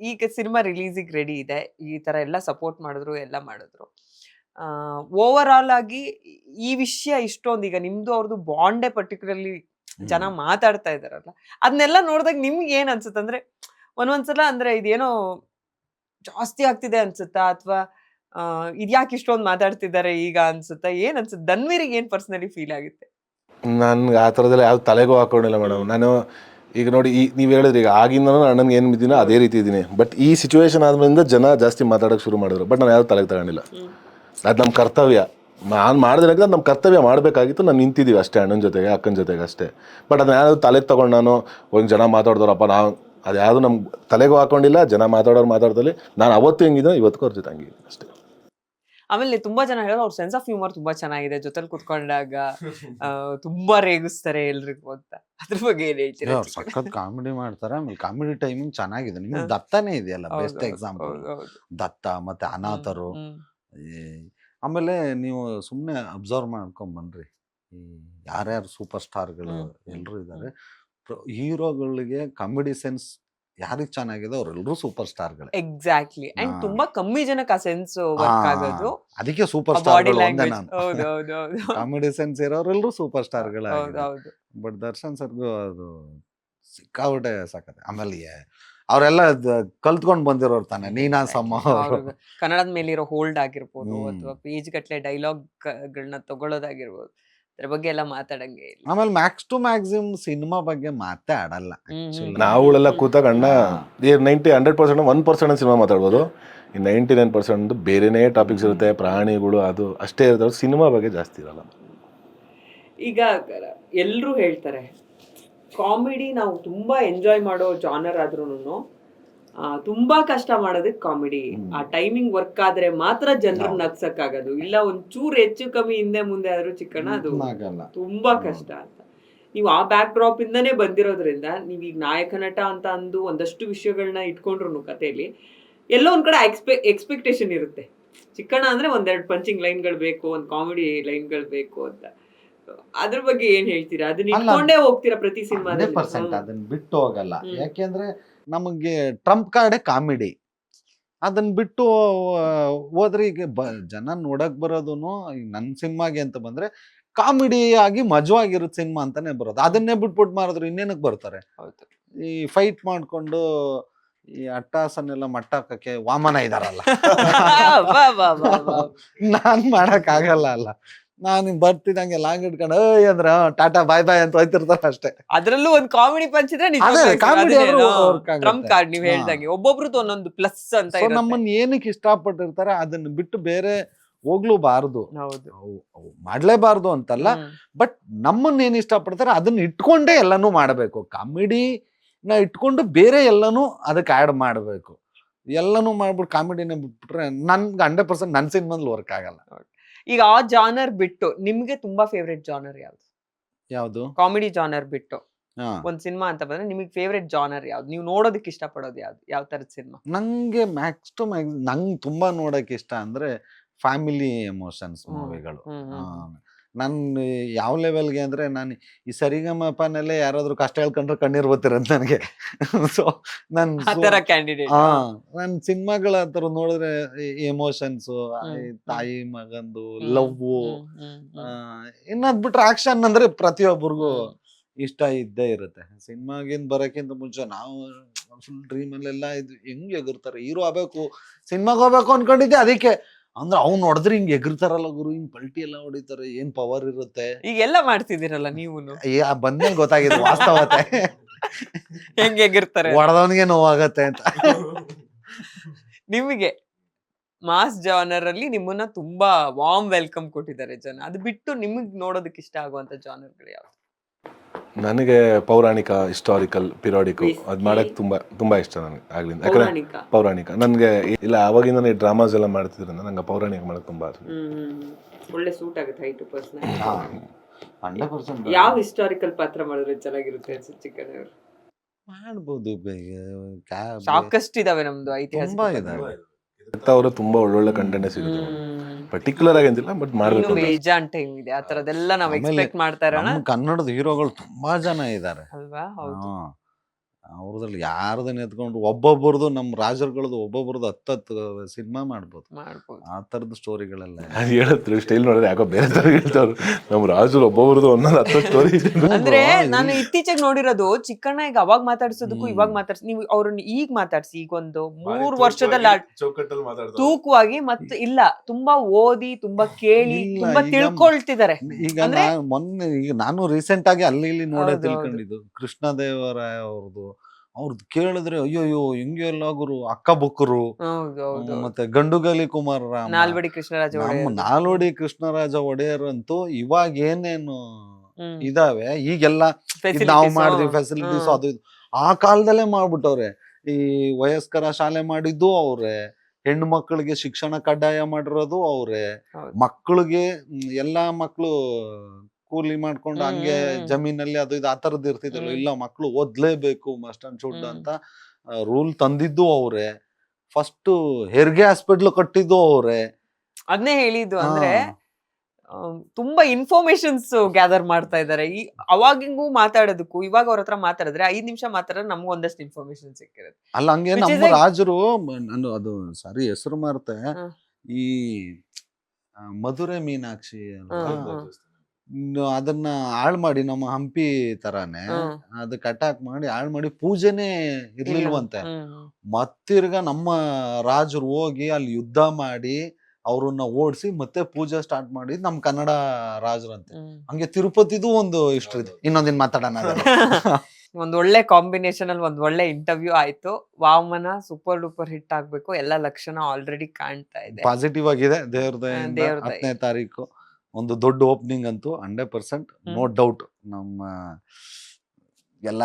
ಈಗ ಸಿನಿಮಾ ರಿಲೀಸಿಗೆ ರೆಡಿ ಇದೆ. ಈ ತರ ಎಲ್ಲ ಸಪೋರ್ಟ್ ಮಾಡಿದ್ರು ಎಲ್ಲ ಮಾಡಿದ್ರು. ಓವರ್ ಆಲ್ ಆಗಿ ಈ ವಿಷಯ ಇಷ್ಟೊಂದು ಈಗ ನಿಮ್ದು ಅವ್ರದ್ದು ಬಾಂಡೆ ಪರ್ಟಿಕ್ಯುಲರ್ಲಿ ಜನ ಮಾತಾಡ್ತಾ ಇದಾರಲ್ಲ ಅದನ್ನೆಲ್ಲ ನೋಡಿದಾಗ ನಿಮ್ಗೆ ಏನ್ ಅನ್ಸುತ್ತೆ ಅಂದ್ರೆ ಒಂದೊಂದ್ಸಲ ಅಂದ್ರೆ ಇದೇನೋ ಜಾಸ್ತಿ ಆಗ್ತಿದೆ ಅನ್ಸುತ್ತಾ? ಅಥವಾ ಇದ್ಯಾಕೆ ಇಷ್ಟೊಂದು ಮಾತಾಡ್ತಿದ್ದಾರೆ ಈಗ ಅನ್ಸುತ್ತಾ? ಏನ್ ಅನ್ಸುತ್ತೆ? ಧನ್ವೀರಿಗೆ ಏನ್ ಪರ್ಸನಲಿ ಫೀಲ್ ಆಗುತ್ತೆ? ನನ್ಗೆ ಆ ಥರದೆಲ್ಲ ಯಾವ್ದು ತಲೆಗೂ ಹಾಕೊಂಡಿಲ್ಲ ಮೇಡಮ್ ನಾನು ಈಗ ನೋಡಿ ಈ ನೀವು ಹೇಳಿದ್ರಿ ಈಗ ಆಗಿಂದನೂ ಅಣ್ಣನ್ಗೆ ಏನು ಬಿದ್ದೀನೋ ಅದೇ ರೀತಿ ಇದ್ದೀನಿ. ಬಟ್ ಈ ಸಿಚುವೇಶನ್ ಆದ್ರಿಂದ ಜನ ಜಾಸ್ತಿ ಮಾತಾಡೋಕೆ ಶುರು ಮಾಡಿದ್ರು. ಬಟ್ ನಾನು ಯಾವ್ದು ತಲೆಗೆ ತಗೊಂಡಿಲ್ಲ. ಅದು ನಮ್ಮ ಕರ್ತವ್ಯ. ನಾನು ಮಾಡಿದ್ರೆ ನಮ್ಮ ಕರ್ತವ್ಯ ಮಾಡಬೇಕಾಗಿತ್ತು. ನಾನು ನಿಂತಿದ್ದೀವಿ ಅಷ್ಟೇ ಅಣ್ಣನ ಜೊತೆಗೆ ಅಕ್ಕನ ಜೊತೆಗೆ ಅಷ್ಟೇ. ಬಟ್ ಅದನ್ನ ಯಾವ್ದು ತಲೆಗೆ ತೊಗೊಂಡು ನಾನು ಒಂದು ಜನ ಮಾತಾಡಿದ್ರಪ್ಪ ನಾವು ಅದು ಯಾವುದು ನಮ್ಗೆ ತಲೆಗೂ ಹಾಕೊಂಡಿಲ್ಲ ಜನ ಮಾತಾಡೋರು ಮಾತಾಡ್ದಲ್ಲಿ. ನಾನು ಅವತ್ತು ಹೆಂಗಿದ್ದೆ ಇವತ್ತು ಅವ್ರ ಜೊತೆ ಹಂಗಿದ್ದೀನಿ ಅಷ್ಟೇ. ಆಮೇಲೆ ತುಂಬಾ ಜನ ಹೇಳೋದು ಅವ್ರ ಸೆನ್ಸ್ ಆಫ್ ಹ್ಯೂಮರ್ ತುಂಬಾ ಚೆನ್ನಾಗಿದೆ ಜೊತೆಲಿ ಕುತ್ಕೊಂಡಾಗ ಆ, ತುಂಬಾ ರೇಗಿಸ್ತಾರೆ ಎಲ್ರಿಗೂ ಅಂತ. ಅದ್ರ ಬಗ್ಗೆ ಏನ್ ಹೇಳ್ತೀರಾ ಅವ್ರು ಸಖತ್ ಕಾಮಿಡಿ ಮಾಡ್ತಾರೆ. ಆಮೇಲೆ ಕಾಮಿಡಿ ಟೈಮಿಂಗ್ ಚೆನ್ನಾಗಿದೆ. ನಿಮ್ಗೆ ದತ್ತನೇ ಇದೆಯಲ್ಲ ಬೆಸ್ಟ್ ಎಕ್ಸಾಂಪಲ್ ದತ್ತ ಮತ್ತೆ ಅನಾಥರು. ಆಮೇಲೆ ನೀವು ಸುಮ್ಮನೆ ಅಬ್ಸರ್ವ್ ಮಾಡ್ಕೊಂಡ್ ಬನ್ರಿ. ಯಾರ್ಯಾರು ಸೂಪರ್ ಸ್ಟಾರ್ಗಳು ಎಲ್ಲರೂ ಇದ್ದಾರೆ ಹೀರೋಗಳಿಗೆ ಕಾಮಿಡಿ ಸೆನ್ಸ್ ಯಾರಿಗೆ ಚೆನ್ನಾಗಿದೆ ಅವರೆಲ್ಲರೂ ಸೂಪರ್ ಸ್ಟಾರ್ಗಳೇ ಎಕ್ಸಾಕ್ಟ್ಲಿ ಅಂಡ್ ಹಾ. ತುಂಬಾ ಕಮ್ಮಿ ಜನಕ್ಕೆ ಆ ಸೆನ್ಸ್ ವರ್ಕ್ ಆಗೋದು. ಅದಕ್ಕೆ ಸೂಪರ್ ಬಾಡಿ ಸ್ಟಾರ್ಗಳು ಒಂದೇ ಲ್ಯಾಂಗ್ವೇಜ್ ನಾನು. ಹೌದು ಹೌದು ಹೌದು. ಕಾಮಿಡಿ ಸೆನ್ಸ್ ಇರೋರೆಲ್ಲರೂ ಸೂಪರ್ ಹೌದು ಸ್ಟಾರ್ಗಳೇ ಹೌದು. ಬಟ್ ದರ್ಶನ್ ಸರ್ಗೂ ಅದು ಸಿಕ್ಕಾಬಿಟ್ಟೆ ಸಾಕತ್ತೆ. ಆಮೇಲೆ ಏ- ಅವರೆಲ್ಲ ಕಲ್ತ್ಕೊಂಡ್ ಬಂದಿರೋರು ತಾನೆ ನೀನಾ ಸಮ ಅವರು. ಹೌದು. ಕನ್ನಡದ ಮೇಲಿರೋ ಹೋಲ್ಡ್ ಆಗಿರ್ಬೋದು ಹ್ಮ್. ಅಥವಾ ಪೇಜ್ ಗಟ್ಲೆ ಡೈಲಾಗ್ ಗಳನ್ನ ತಗೊಳ್ಳೋದಾಗಿರ್ಬೋದು. ಅದ್ರ ಬಗ್ಗೆ ಎಲ್ಲ ಮಾತಾಡಂಗೆ ಇಲ್ಲ. ಆಮೇಲೆ ಮ್ಯಾಕ್ಸ್ ಟು ಮ್ಯಾಕ್ಸಿಮ್ ಸಿನಿಮಾ ಬಗ್ಗೆ ಮಾತಾಡಲ್ಲ ಆಡಲ್ಲ actually. ನಾವುಗಳೆಲ್ಲ ಕೂತಾಗ ಅಣ್ಣ ಈ ninety hundred percent one percent cinema ಮಾತಾಡ್ಬೋದು. ಈ ನೈಂಟಿ ನೈನ್ ಪರ್ಸೆಂಟ್ ಬೇರೆನೇ ಟಾಪಿಕ್ಸ್ ಇರುತ್ತೆ ಪ್ರಾಣಿಗಳು ಅದು ಅಷ್ಟೇ ಇರ್ತವೆ ಸಿನಿಮಾ ಬಗ್ಗೆ ಜಾಸ್ತಿ ಇರಲ್ಲ. ಈಗ ಎಲ್ಲರೂ ಹೇಳ್ತಾರೆ ಕಾಮಿಡಿ ನಾವು ತುಂಬಾ ಎಂಜಾಯ್ ಮಾಡೋ ಜಾನರ್ ಆದ್ರೂನು ತುಂಬಾ ಕಷ್ಟ ಮಾಡೋದಕ್ಕೆ ಕಾಮಿಡಿ ಆ ಟೈಮಿಂಗ್ ವರ್ಕ್ ಆದ್ರೆ ಮಾತ್ರ ಜನರು. ನಗ್ಸಕ್ ಆಗೋದು ಇಲ್ಲ ಒಂದ್ ಚೂರ್ ಹೆಚ್ಚು ಕಮ್ಮಿ ಹಿಂದೆ ಮುಂದೆ ಆದ್ರೂ ಚಿಕ್ಕಣ್ಣ ಅದು ತುಂಬಾ ಕಷ್ಟ ಅಂತ. ನೀವು ಆ ಬ್ಯಾಕ್ ಡ್ರಾಪ್ ಇಂದಾನೇ ಬಂದಿರೋದ್ರಿಂದ ನೀವ್ ಈಗ ನಾಯಕ ನಟ ಅಂತ ಅಂದು ಒಂದಷ್ಟು ವಿಷಯಗಳನ್ನ ಇಟ್ಕೊಂಡ್ರು ಕಥೆಯಲ್ಲಿ ಎಲ್ಲೋ ಒಂದ್ ಕಡೆ ಎಕ್ಸ್ಪೆ ಎಕ್ಸ್ಪೆಕ್ಟೇಷನ್ ಇರುತ್ತೆ. ಚಿಕ್ಕಣ್ಣ ಅಂದ್ರೆ ಒಂದೆರಡು ಪಂಚಿಂಗ್ ಲೈನ್ಗಳು ಬೇಕು ಒಂದ್ ಕಾಮಿಡಿ ಲೈನ್ಗಳು ಬೇಕು ಅಂತ. ಅದ್ರ ಬಗ್ಗೆ ಏನ್ ಹೇಳ್ತೀರಾ? ಅದನ್ನ ಇಟ್ಕೊಂಡೇ ಹೋಗ್ತೀರಾ ಪ್ರತಿ ಸಿನಿಮಾ ಅದನ್ನ ಬಿಟ್ಟು ಹೋಗಲ್ಲ. ಯಾಕೆಂದ್ರೆ ನಮಗೆ ಟ್ರಂಪ್ ಕಾರ್ಡೇ ಕಾಮಿಡಿ. ಅದನ್ನ ಬಿಟ್ಟು ಹೋದ್ರೆ ಈಗ ಬ ಜನ ನೋಡಕ್ ಬರೋದುನು ಈಗ ನನ್ನ ಸಿನಿಮಾಗೆ ಅಂತ ಬಂದ್ರೆ ಕಾಮಿಡಿ ಆಗಿ ಮಜವಾಗಿರೋ ಸಿನಿಮಾ ಅಂತಾನೆ ಬರೋದು. ಅದನ್ನೇ ಬಿಟ್ಬಿಟ್ಟು ಮಾರಿದ್ರು ಇನ್ನೇನಕ್ಕೆ ಬರ್ತಾರೆ? ಈ ಫೈಟ್ ಮಾಡ್ಕೊಂಡು ಈ ಅಟ್ಟಾಸನ್ನೆಲ್ಲ ಮಟ್ಟ ಹಾಕಕ್ಕೆ ವಾಮನ ಇದಾರಲ್ಲ. ನಾನ್ ಮಾಡಕ್ ಆಗಲ್ಲ ಅಲ್ಲ. ನಾನು ಬರ್ತಿದಂಗೆ ಲಾಂಗ್ ಇಟ್ಕೊಂಡು ಏಯ್ ಅಂದ್ರ ಟಾಟಾ ಬಾಯ್ ಬಾಯ್ ಅಂತ ಹೋಯ್ತಿರ್ತಾರ ಅಷ್ಟೇ ಅದ್ರಲ್ಲೂ ಒಂದ್ ಕಾಮಿಡಿ ಪಂಚ್ ಇದ್ರೆ comedy ಆದ್ರೂ work ಆಗುತ್ತೆ. ಟ್ರಂಪ್ ಕಾರ್ಡ್ ನೀವ್ ಹಾ. ಹೇಳ್ದಂಗೆ ಒಬ್ಬೊಬ್ರದ್ದು ಒಂದೊಂದು ಪ್ಲಸ್ ಅಂತ ಇರುತ್ತೆ. ನಮ್ಮನ್ನ ಏನಕ್ಕೆ ಇಷ್ಟಪಟ್ಟಿರ್ತಾರೆ ಅದನ್ನ ಬಿಟ್ಟು ಬೇರೆ ಹೋಗ್ಲೂಬಾರ್ದು ಹೌದು ಅವು- ಅವು ಮಾಡ್ಲೇಬಾರ್ದು ಅಂತಲ್ಲ ಹ್ಮ್. ಬಟ್ ನಮ್ಮನ್ನ ಏನ್ ಇಷ್ಟಪಡ್ತಾರೆ ಅದನ್ನ ಇಟ್ಕೊಂಡೇ ಎಲ್ಲಾನು ಮಾಡಬೇಕು ನ ಇಟ್ಕೊಂಡು ಬೇರೆ ಎಲ್ಲಾನು ಅದಕ್ಕೆ ಆಡ್ ಮಾಡಬೇಕು ಎಲ್ಲನೂ ಮಾಡ್ಬಿಟ್ಟು ಕಾಮಿಡಿನ ಬಿಟ್ಬಿಟ್ರೆ ನನ್ಗೆ ಹಂಡ್ರೆಡ್ ಪರ್ಸೆಂಟ್ ನನ್ನ ಸಿನಿಮಾದಲ್ಲಿ ವರ್ಕ್ ಆಗಲ್ಲ ಈಗ ಆ ಜಾನರ್ ಬಿಟ್ಟು ನಿಮ್ಗೆ ತುಂಬಾ ಫೇವ್ರೆಟ್ ಜಾನರ್ ಯಾವ್ದು? ಯಾವುದು? ಕಾಮಿಡಿ ಜಾನರ್ ಬಿಟ್ಟು. ಹಾ. ಒಂದ್ ಸಿನಿಮಾ ಅಂತ ಬಂದ್ರೆ ನಿಮಗೆ ಫೇವ್ರೆಟ್ ಜಾನರ್ ಯಾವ್ದು? ನೀವು ನೋಡೋದಕ್ಕೆ ಇಷ್ಟಪಡೋದು ಯಾವ್ದು? ಯಾವ ತರದ ಸಿನಿಮಾ? ನಂಗೆ ಮ್ಯಾಕ್ಸ್ ಟು ಮ್ಯಾಕ್ಸ್ ನಂಗೆ ತುಂಬಾ ನೋಡಕ್ ಇಷ್ಟ ಅಂದ್ರೆ ಫ್ಯಾಮಿಲಿ ಎಮೋಷನ್ಸ್ ಹ್ಮ್. ಮೂವಿಗಳು ಹ್ಮ್, ಹ್ಮ್, ನಾನು ಯಾವ ಲೆವೆಲ್ಗೆ ಅಂದ್ರೆ ನಾನು ಈ ಸರಿಗಮಪನಲ್ಲೇ ಯಾರಾದರೂ ಕಷ್ಟ ಹೇಳ್ಕೊಂಡ್ರೆ ಕಣ್ಣೀರು ಬರ್ತಿರೋದು ನನಗೆ. ಸೊ ನಾನು ಕ್ಯಾಂಡಿಡೇಟ್ ಹಾ. ನನ್ನ ಸಿನಿಮಾಗಳ ಥರ ನೋಡಿದ್ರೆ ಎಮೋಷನ್ಸ್ ತಾಯಿ ಮಗಂದು ಲವ್ ಹ್ಮ್ ಇನ್ನದ್ ಬಿಟ್ರೆ ಆಕ್ಷನ್ ಅಂದ್ರೆ ಪ್ರತಿಯೊಬ್ಬರಿಗೂ ಇಷ್ಟ ಇದ್ದೇ ಇರುತ್ತೆ. ಸಿನಿಮಾಗಿಂದ ಬರೋಕ್ಕಿಂತ ಮುಂಚೆ ನಾವು ಫುಲ್ ಡ್ರೀಮ್ ಅಲ್ಲೆಲ್ಲ ಇದು ಹೆಂಗೆ ಎಗರ್ತಾರೆ ಹೀರೋ ಆಗಬೇಕು ಸಿನಿಮಾಗೆ ಹೋಗ್ಬೇಕು ಅನ್ಕೊಂಡಿದ್ದೆ ಅದಕ್ಕೆ ಅಂದ್ರೆ ಅವ್ನು ಹೊಡೆದ್ರೆ ಹಿಂಗ್ ಎಗರ್ತಾರಲ್ಲ ಗುರು ಹಿಂಗ್ ಪಲ್ಟಿ ಎಲ್ಲ ಹೊಡಿತಾರೆ ಏನ್ ಪವರ್ ಇರುತ್ತೆ? ಈಗೆಲ್ಲ ಮಾಡ್ತಿದ್ದೀರಲ್ಲ ನೀವು ಬಂದ್ಮೇಲೆ ಗೊತ್ತಾಗಿದೆ ವಾಸ್ತವತೆ. ಹೆಂಗ್ ಎಗಿರ್ತಾರೆ? ಹೊಡೆದವನಿಗೆ ನೋವಾಗತ್ತೆ ಅಂತ. ನಿಮಗೆ ಮಾಸ್ ಜಾನರ್ ಅಲ್ಲಿ ನಿಮ್ಮನ್ನ ತುಂಬಾ ವಾರ್ಮ್ ವೆಲ್ಕಮ್ ಕೊಟ್ಟಿದ್ದಾರೆ ಜನ. ಅದು ಬಿಟ್ಟು ನಿಮಗ್ ನೋಡೋದಕ್ಕೆ ಇಷ್ಟ ಆಗುವಂತ ಜಾನರ್ಗಳು ಯಾವ್ದು? ನನಗೆ ಪೌರಾಣಿಕ ಹಿಸ್ಟಾರಿಕಲ್ ಪಿರಿಯಾಡಿಕ್ ಅದ್ ಮಾಡಕ್ ತುಂಬಾ ತುಂಬಾ ಇಷ್ಟ ನನಗೆ ಆಗ್ಲಿಂದ. ಯಾಕಂದ್ರೆ ಪೌರಾಣಿಕ. ಪೌರಾಣಿಕ. ನನಗೆ ಇಲ್ಲ ಅವಾಗಿಂದ ಡ್ರಾಮಾಸ್ ಎಲ್ಲ ಮಾಡ್ತಿದ್ರಿಂದ ನಂಗೆ ಪೌರಾಣಿಕ ಮಾಡಕ್ ತುಂಬಾ ಆಸೆ. ಒಳ್ಳೆ ಸೂಟ್ ಆಗುತ್ತೆ ಹೈಟು ಪರ್ಸನ್ ಯಾವ ಹಿಸ್ಟಾರಿಕಲ್ ಪಾತ್ರ ಮಾಡಿದ್ರೆ ಚೆನ್ನಾಗಿರುತ್ತೆ ಅವರು? ಮಾಡ್ಬೋದು ಸಾಕಷ್ಟು ಇದಾವೆ ನಮ್ದು ಐತಿಹಾಸಿಕ. ಅವರು ತುಂಬಾ ಒಳ್ಳೊಳ್ಳೆ ಕಂಟೆಂಟ್ ಸಿಗುತ್ತೆ. ಪರ್ಟಿಕ್ಯುಲರ್ ಆಗಿ ಅಂತಿಲ್ಲ ಬಟ್ ಮಾಡಬೇಕು ಇನ್ನು ಅಂತ. ಇದೆ ಆ ತರದೆಲ್ಲ ನಾವು ಎಕ್ಸ್ಪೆಕ್ಟ್ ಮಾಡ್ತಾ ಇರೋಣ. ಕನ್ನಡದ ಹೀರೋಗಳು ತುಂಬಾ ಜನ ಇದ್ದಾರೆ. ಅಲ್ವಾ? ಹೌದು. ಅವ್ರದ್ರಲ್ಲಿ ಯಾರದನ್ನ ಎತ್ಕೊಂಡು ಒಬ್ಬೊಬ್ಬರದು ನಮ್ಮ ರಾಜರುಗಳದ್ದು ಒಬ್ಬೊಬ್ಬರದು ಹತ್ತತ್ತು ಸಿನಿಮಾ ಮಾಡ್ಬೋದು. ಮಾಡ್ಬೋದು. ಆ ತರದ ಸ್ಟೋರಿಗಳೆಲ್ಲ ಅದು ಹೇಳತ್ರಿ ಸ್ಟೈಲ್ ನೋಡಿದ್ರೆ ಯಾಕೋ ಬೇರೆ ಥರ ಹೇಳ್ತಾವ್ರು. ನಮ್ಮ ರಾಜರು ಒಬ್ಬೊಬ್ರದ್ದು ಒಂದೊಂದು ಹತ್ತು ಸ್ಟೋರಿ ಅಂದ್ರೆ ನಾನು ಇತ್ತೀಚೆಗೆ ನೋಡಿರೋದು ಚಿಕ್ಕಣ್ಣ ಈಗ ಅವಾಗ ಮಾತಾಡ್ಸೋದಕ್ಕೂ ಇವಾಗ ಮಾತಾಡ್ಸಿ ನೀವು ಅವ್ರನ್ನ ಈಗ ಮಾತಾಡ್ಸಿ ಈಗ ಒಂದು ಮೂರ್ ವರ್ಷದಲ್ಲಿ ಆ ಚೌಕಟ್ಟಲ್ಲಿ ಮಾತಾಡ್ತಾರೆ ತೂಕವಾಗಿ ಮತ್ತೆ ಇಲ್ಲ ತುಂಬಾ ಓದಿ ತುಂಬಾ ಕೇಳಿ ಇಲ್ಲ, ತುಂಬಾ ಈಗ- ತಿಳ್ಕೊಳ್ತಿದ್ದಾರೆ. ಈಗ ಅಂದ್ರೆ- ನಾ ಮೊನ್ನೆ ಈಗ ನಾನು ರೀಸೆಂಟ್ ಆಗಿ ಅಲ್ಲಿ ಇಲ್ಲಿ ನೋಡೇ ಹೌದು, ಹೌದು. ತಿಳ್ಕೊಂಡಿದ್ದು ಕೃಷ್ಣದೇವರಾಯ ಅವ್ರದ್ದು. ಅವ್ರದ್ದು ಕೇಳಿದ್ರೆ ಅಯ್ಯೋಯ್ಯೋ ಹಿಂಗೆಲ್ಲ ಗುರು ಅಕ್ಕ ಬುಕ್ಕರು ಹೌದು ಹೌದು ಮತ್ತೆ ಗಂಡುಗಲಿ ಕುಮಾರ ನಾಲ್ವಡಿ ಕೃಷ್ಣರಾಜ ನಮ್ಮ ನಾಲ್ವಡಿ ಕೃಷ್ಣರಾಜ ಒಡೆಯರ್ ಅಂತೂ ಇವಾಗ ಏನೇನು ಹ್ಮ್. ಇದಾವೆ ಈಗೆಲ್ಲ ಇದ್ Facilities, ನಾವು ಮಾಡಿದ್ವಿ. ಫೆಸಿಲಿಟೀಸ್. ಅದು ಇದು ಆ ಕಾಲದಲ್ಲೇ ಮಾಡ್ಬಿಟ್ಟವ್ರೆ ಈ ವಯಸ್ಕರ ಶಾಲೆ ಮಾಡಿದ್ದು ಅವ್ರೆ ಹೆಣ್ಣು ಮಕ್ಕಳಿಗೆ ಶಿಕ್ಷಣ ಕಡ್ಡಾಯ ಮಾಡಿರೋದು ಅವ್ರೆ ಹೌದು. ಮಕ್ಕಳಿಗೆ ಎಲ್ಲಾ ಮಕ್ಕಳು ಕೂಲಿ ಮಾಡ್ಕೊಂಡು ಹಂಗೆ. ಜಮೀನಲ್ಲಿ ಅದು ಇದು ಆ ತರದ್ ಇರ್ತಿದ್ರು. ಇಲ್ಲ ಮಕ್ಕಳು ಓದ್ಲೇಬೇಕು ಮಸ್ಟ್ ಅಂಡ್ ಶುಡ್ ಅಂತ ರೂಲ್ ತಂದಿದ್ದು ಅವ್ರೆ. ಫಸ್ಟ್ ಹೆರಿಗೆ ಹಾಸ್ಪಿಟ್ಲ್ ಕಟ್ಟಿದ್ದು ಅವ್ರೆ. ಅದನ್ನೇ ಹೇಳಿದ್ದು ಅಂದ್ರೆ ತುಂಬಾ ಇನ್ಫಾರ್ಮೇಶನ್ಸ್ ಗ್ಯಾದರ್ ಮಾಡ್ತಾ ಇದಾರೆ. ಈ ಅವಾಗಿಂಗೂ ಮಾತಾಡೋದಕ್ಕೂ ಇವಾಗ ಅವ್ರ ಹತ್ರ ಮಾತಾಡಿದ್ರೆ ಐದ್ ನಿಮಿಷ ಮಾತಾಡಿದ್ರೆ ನಮ್ಗೆ ಒಂದಷ್ಟು ಇನ್ಫಾರ್ಮೇಶನ್ ಸಿಕ್ಕಿರುತ್ತೆ. ಅಲ್ಲ ಹಂಗೆ ನಮ್ಮ ರಾಜರು ನಾನು ಅದು ಸಾರಿ ಹೆಸರು ಮಾರ್ತೆ ಈ ಮಧುರೆ ಮೀನಾಕ್ಷಿ ಅದನ್ನ ಹಾಳ್ ಮಾಡಿ ನಮ್ಮ ಹಂಪಿ ತರಾನೇ ಹ್ಮ್. ಕಟಾಕ್ ಮಾಡಿ ಹಾಳ್ ಮಾಡಿ ಪೂಜೆನೆ ಇರ್ಲಿಲ್ವಂತೆ ಹ್ಮ್. ಮತ್ತಿರ್ಗ ನಮ್ಮ ರಾಜರು ಹೋಗಿ ಅಲ್ಲಿ ಯುದ್ಧ ಮಾಡಿ ಅವ್ರನ್ನ ಓಡಿಸಿ ಮತ್ತೆ ಪೂಜೆ ಸ್ಟಾರ್ಟ್ ಮಾಡಿ ನಮ್ ಕನ್ನಡ ರಾಜರಂತೆ ಹ್ಮ್. ಹಂಗೆ ತಿರುಪತಿದು ಒಂದು ಇಷ್ಟ ಇದೆ ಇನ್ನೊಂದಿನ ಮಾತಾಡೋಣ ಅದನ್ನ. ಒಂದ್ ಒಳ್ಳೆ ಕಾಂಬಿನೇಷನ್ ಅಲ್ಲಿ ಒಂದ್ ಒಳ್ಳೆ ಇಂಟರ್ವ್ಯೂ ಆಯ್ತು ವಾಮನ ಸೂಪರ್ ಡೂಪರ್ ಹಿಟ್ ಆಗ್ಬೇಕು ಎಲ್ಲ ಲಕ್ಷಣ ಆಲ್ರೆಡಿ ಕಾಣ್ತಾ ಇದೆ ಪಾಸಿಟಿವ್ ಆಗಿದೆ ದೇವ್ರದ ದಯೆಯಿಂದ ದೇವ್ರ ದಯೆ. ಹತ್ತನೇ ತಾರೀಕು ಒಂದು ದೊಡ್ಡ ಓಪನಿಂಗ್ ಅಂತೂ ಹಂಡ್ರೆಡ್ ಪರ್ಸೆಂಟ್ ನೋ ಡೌಟ್ ನಮ್ಮ ಎಲ್ಲ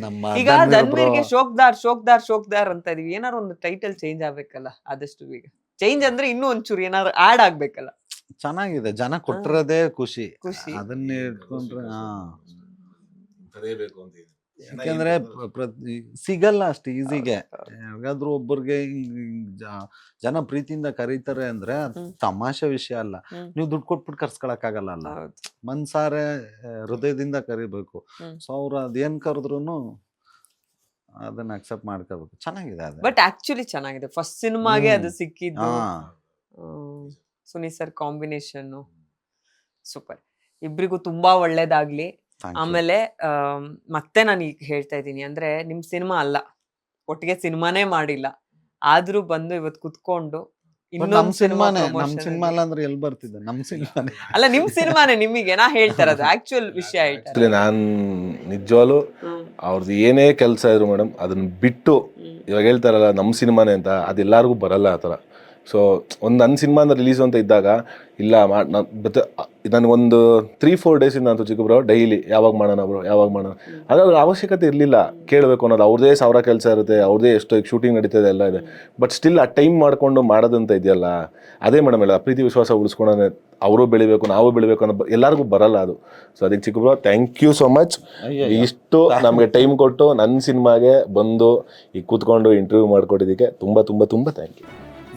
ನಮ್ಮ ಈಗ ಧನ್ವೀರ್ ಧನ್ವೀರ್ಗೆ ಶೋಕ್ದಾರ್ ಶೋಕ್ದಾರ್ ಶೋಕ್ದಾರ್ ಅಂತ ಇದೀವಿ. ಏನಾರು ಒಂದು ಟೈಟಲ್ ಚೇಂಜ್ ಆಗ್ಬೇಕಲ್ಲ ಆದಷ್ಟು ಈಗ ಚೇಂಜ್ ಅಂದ್ರೆ ಇನ್ನೂ ಒಂಚೂರು ಏನಾದ್ರು ಆಡ್ ಆಗ್ಬೇಕಲ್ಲ. ಚೆನ್ನಾಗಿದೆ. ಜನ ಕೊಟ್ಟಿರೋದೇ ಖುಷಿ. ಖುಷಿ. ಅದನ್ನೇ ಇಟ್ಕೊಂಡ್ರೆ ಹಾ. ಕರೆಯಬೇಕು ಅಂತ ಇದೆ. ಯಾಕಂದ್ರೆ ಸಿಗಲ್ಲ ಅಷ್ಟು ಈಸಿಗೆ ಯಾರಿಗಾದ್ರೂ ಒಬ್ಬರಿಗೆ ಜನ ಪ್ರೀತಿಯಿಂದ ಕರೀತಾರೆ ಅಂದ್ರೆ. ತಮಾಷೆ ವಿಷಯ ಅಲ್ಲ. ನೀವು ದುಡ್ಡು ಕೊಟ್ಬಿಟ್ಟು ಕರ್ಸ್ಕೊಳಕ್ ಆಗಲ್ಲ ಅಲ್ಲ. ಮನ್ಸಾರೆ ಹೃದಯದಿಂದ ಕರಿಬೇಕು. ಸೊ ಅವ್ರು ಅದೇನ್ ಕರೆದ್ರು ಅದನ್ನ ಅಕ್ಸೆಪ್ಟ್ ಮಾಡ್ಕೋಬೇಕು ಚೆನ್ನಾಗಿದೆ ಅದು ಬಟ್ ಆಕ್ಚುಲಿ ಚೆನ್ನಾಗಿದೆ ಫಸ್ಟ್ ಸಿನಿಮಾಗೆ ಅದು. ಸಿಕ್ಕಿದ್ದು ಸುನಿ ಸರ್ ಕಾಂಬಿನೇಷನ್ ಸೂಪರ್ ಇಬ್ರಿಗೂ ತುಂಬಾ ಒಳ್ಳೇದಾಗ್ಲಿ. ಆಮೇಲೆ ಆಮ್, ಮತ್ತೆ ನಾನು ಈಗ ಹೇಳ್ತಾ ಇದ್ದೀನಿ. ಅಂದ್ರೆ ನಿಮ್ ಸಿನಿಮಾ ಅಲ್ಲ. ಒಟ್ಟಿಗೆ ಸಿನಿಮಾನೇ ಮಾಡಿಲ್ಲ. ಆದ್ರೂ ಬಂದು ಇವತ್ತು ಕುತ್ಕೊಂಡು ಇನ್ನೊಂದು ನಮ್ ಸಿನಿಮಾ ಸಿನಿಮಾನೇ ನಮ್ ಸಿನಿಮಾ ಅಲ್ಲ ಅಂದ್ರೆ ಎಲ್ಲಿ ಬರ್ತಿದ್ದೆ? ನಮ್ ಸಿನಿಮಾನೇ. ಅಲ್ಲ ನಿಮ್ ಸಿನಿಮಾನೇ ನಿಮಗೆ. ನಾ ಹೇಳ್ತಾ ಇರೋದು ಆಕ್ಚುಯಲ್ ವಿಷಯ ಹೇಳ್ತಾರೆ ನಾನ್ ನಿಜವಾಗ್ಲು ಹ್ಮ್. ಅವ್ರದ್ದು ಏನೇ ಕೆಲಸ ಇದ್ರು ಮೇಡಮ್ ಅದನ್ನ ಬಿಟ್ಟು. ಇವಾಗ ಹೇಳ್ತಾರಲ್ಲ ನಮ್ ಸಿನಿಮಾನೇ ಅಂತ ಅದೆಲ್ಲಾರ್ಗು ಬರಲ್ಲ ಆ ಥರ. ಸೊ ಒಂದು ನನ್ನ ಸಿನಿಮಾನ ರಿಲೀಸ್ ಅಂತ ಇದ್ದಾಗ ಇಲ್ಲ ಮಾ ಒಂದು ನನಗೊಂದು ತ್ರೀ ಫೋರ್ ಡೇಸಿಂದ ಅಂತ ಚಿಕ್ಕ ಬ್ರೋ ಡೈಲಿ ಯಾವಾಗ ಮಾಡೋಣ ಬ್ರೋ ಯಾವಾಗ ಮಾಡೋಣ. ಅದ್ರ ಅವಶ್ಯಕತೆ ಇರಲಿಲ್ಲ ಕೇಳಬೇಕು ಅನ್ನೋದು. ಅವ್ರದೇ ಸಾವಿರ ಕೆಲಸ ಇರುತ್ತೆ ಅವ್ರದೇ ಎಷ್ಟು ಶೂಟಿಂಗ್ ನಡೀತದೆ ಎಲ್ಲ ಇದೆ. ಬಟ್ ಸ್ಟಿಲ್ ಆ ಟೈಮ್ ಮಾಡಿಕೊಂಡು ಮಾಡೋದಂತ ಇದೆಯಲ್ಲ ಅದೇ ಮೇಡಮ್ ಎಲ್ಲ ಪ್ರೀತಿ ವಿಶ್ವಾಸ ಉಳಿಸ್ಕೊಂಡೇ ಅವರು ಬೆಳಿಬೇಕು ನಾವು ಬೆಳಿಬೇಕು ಅನ್ನೋ ಎಲ್ಲರಿಗೂ ಬರಲ್ಲ ಅದು. ಸೊ ಅದಕ್ಕೆ ಚಿಕ್ಕ bro thank you so much. ಇಷ್ಟು ನಮಗೆ ಟೈಮ್ ಕೊಟ್ಟು ನನ್ನ ಸಿನಿಮಾಗೆ ಬಂದು ಈಗ ಕೂತ್ಕೊಂಡು ಇಂಟರ್ವ್ಯೂ ಮಾಡಿಕೊಟ್ಟಿದ್ದಕ್ಕೆ ತುಂಬ ತುಂಬ ತುಂಬ thank you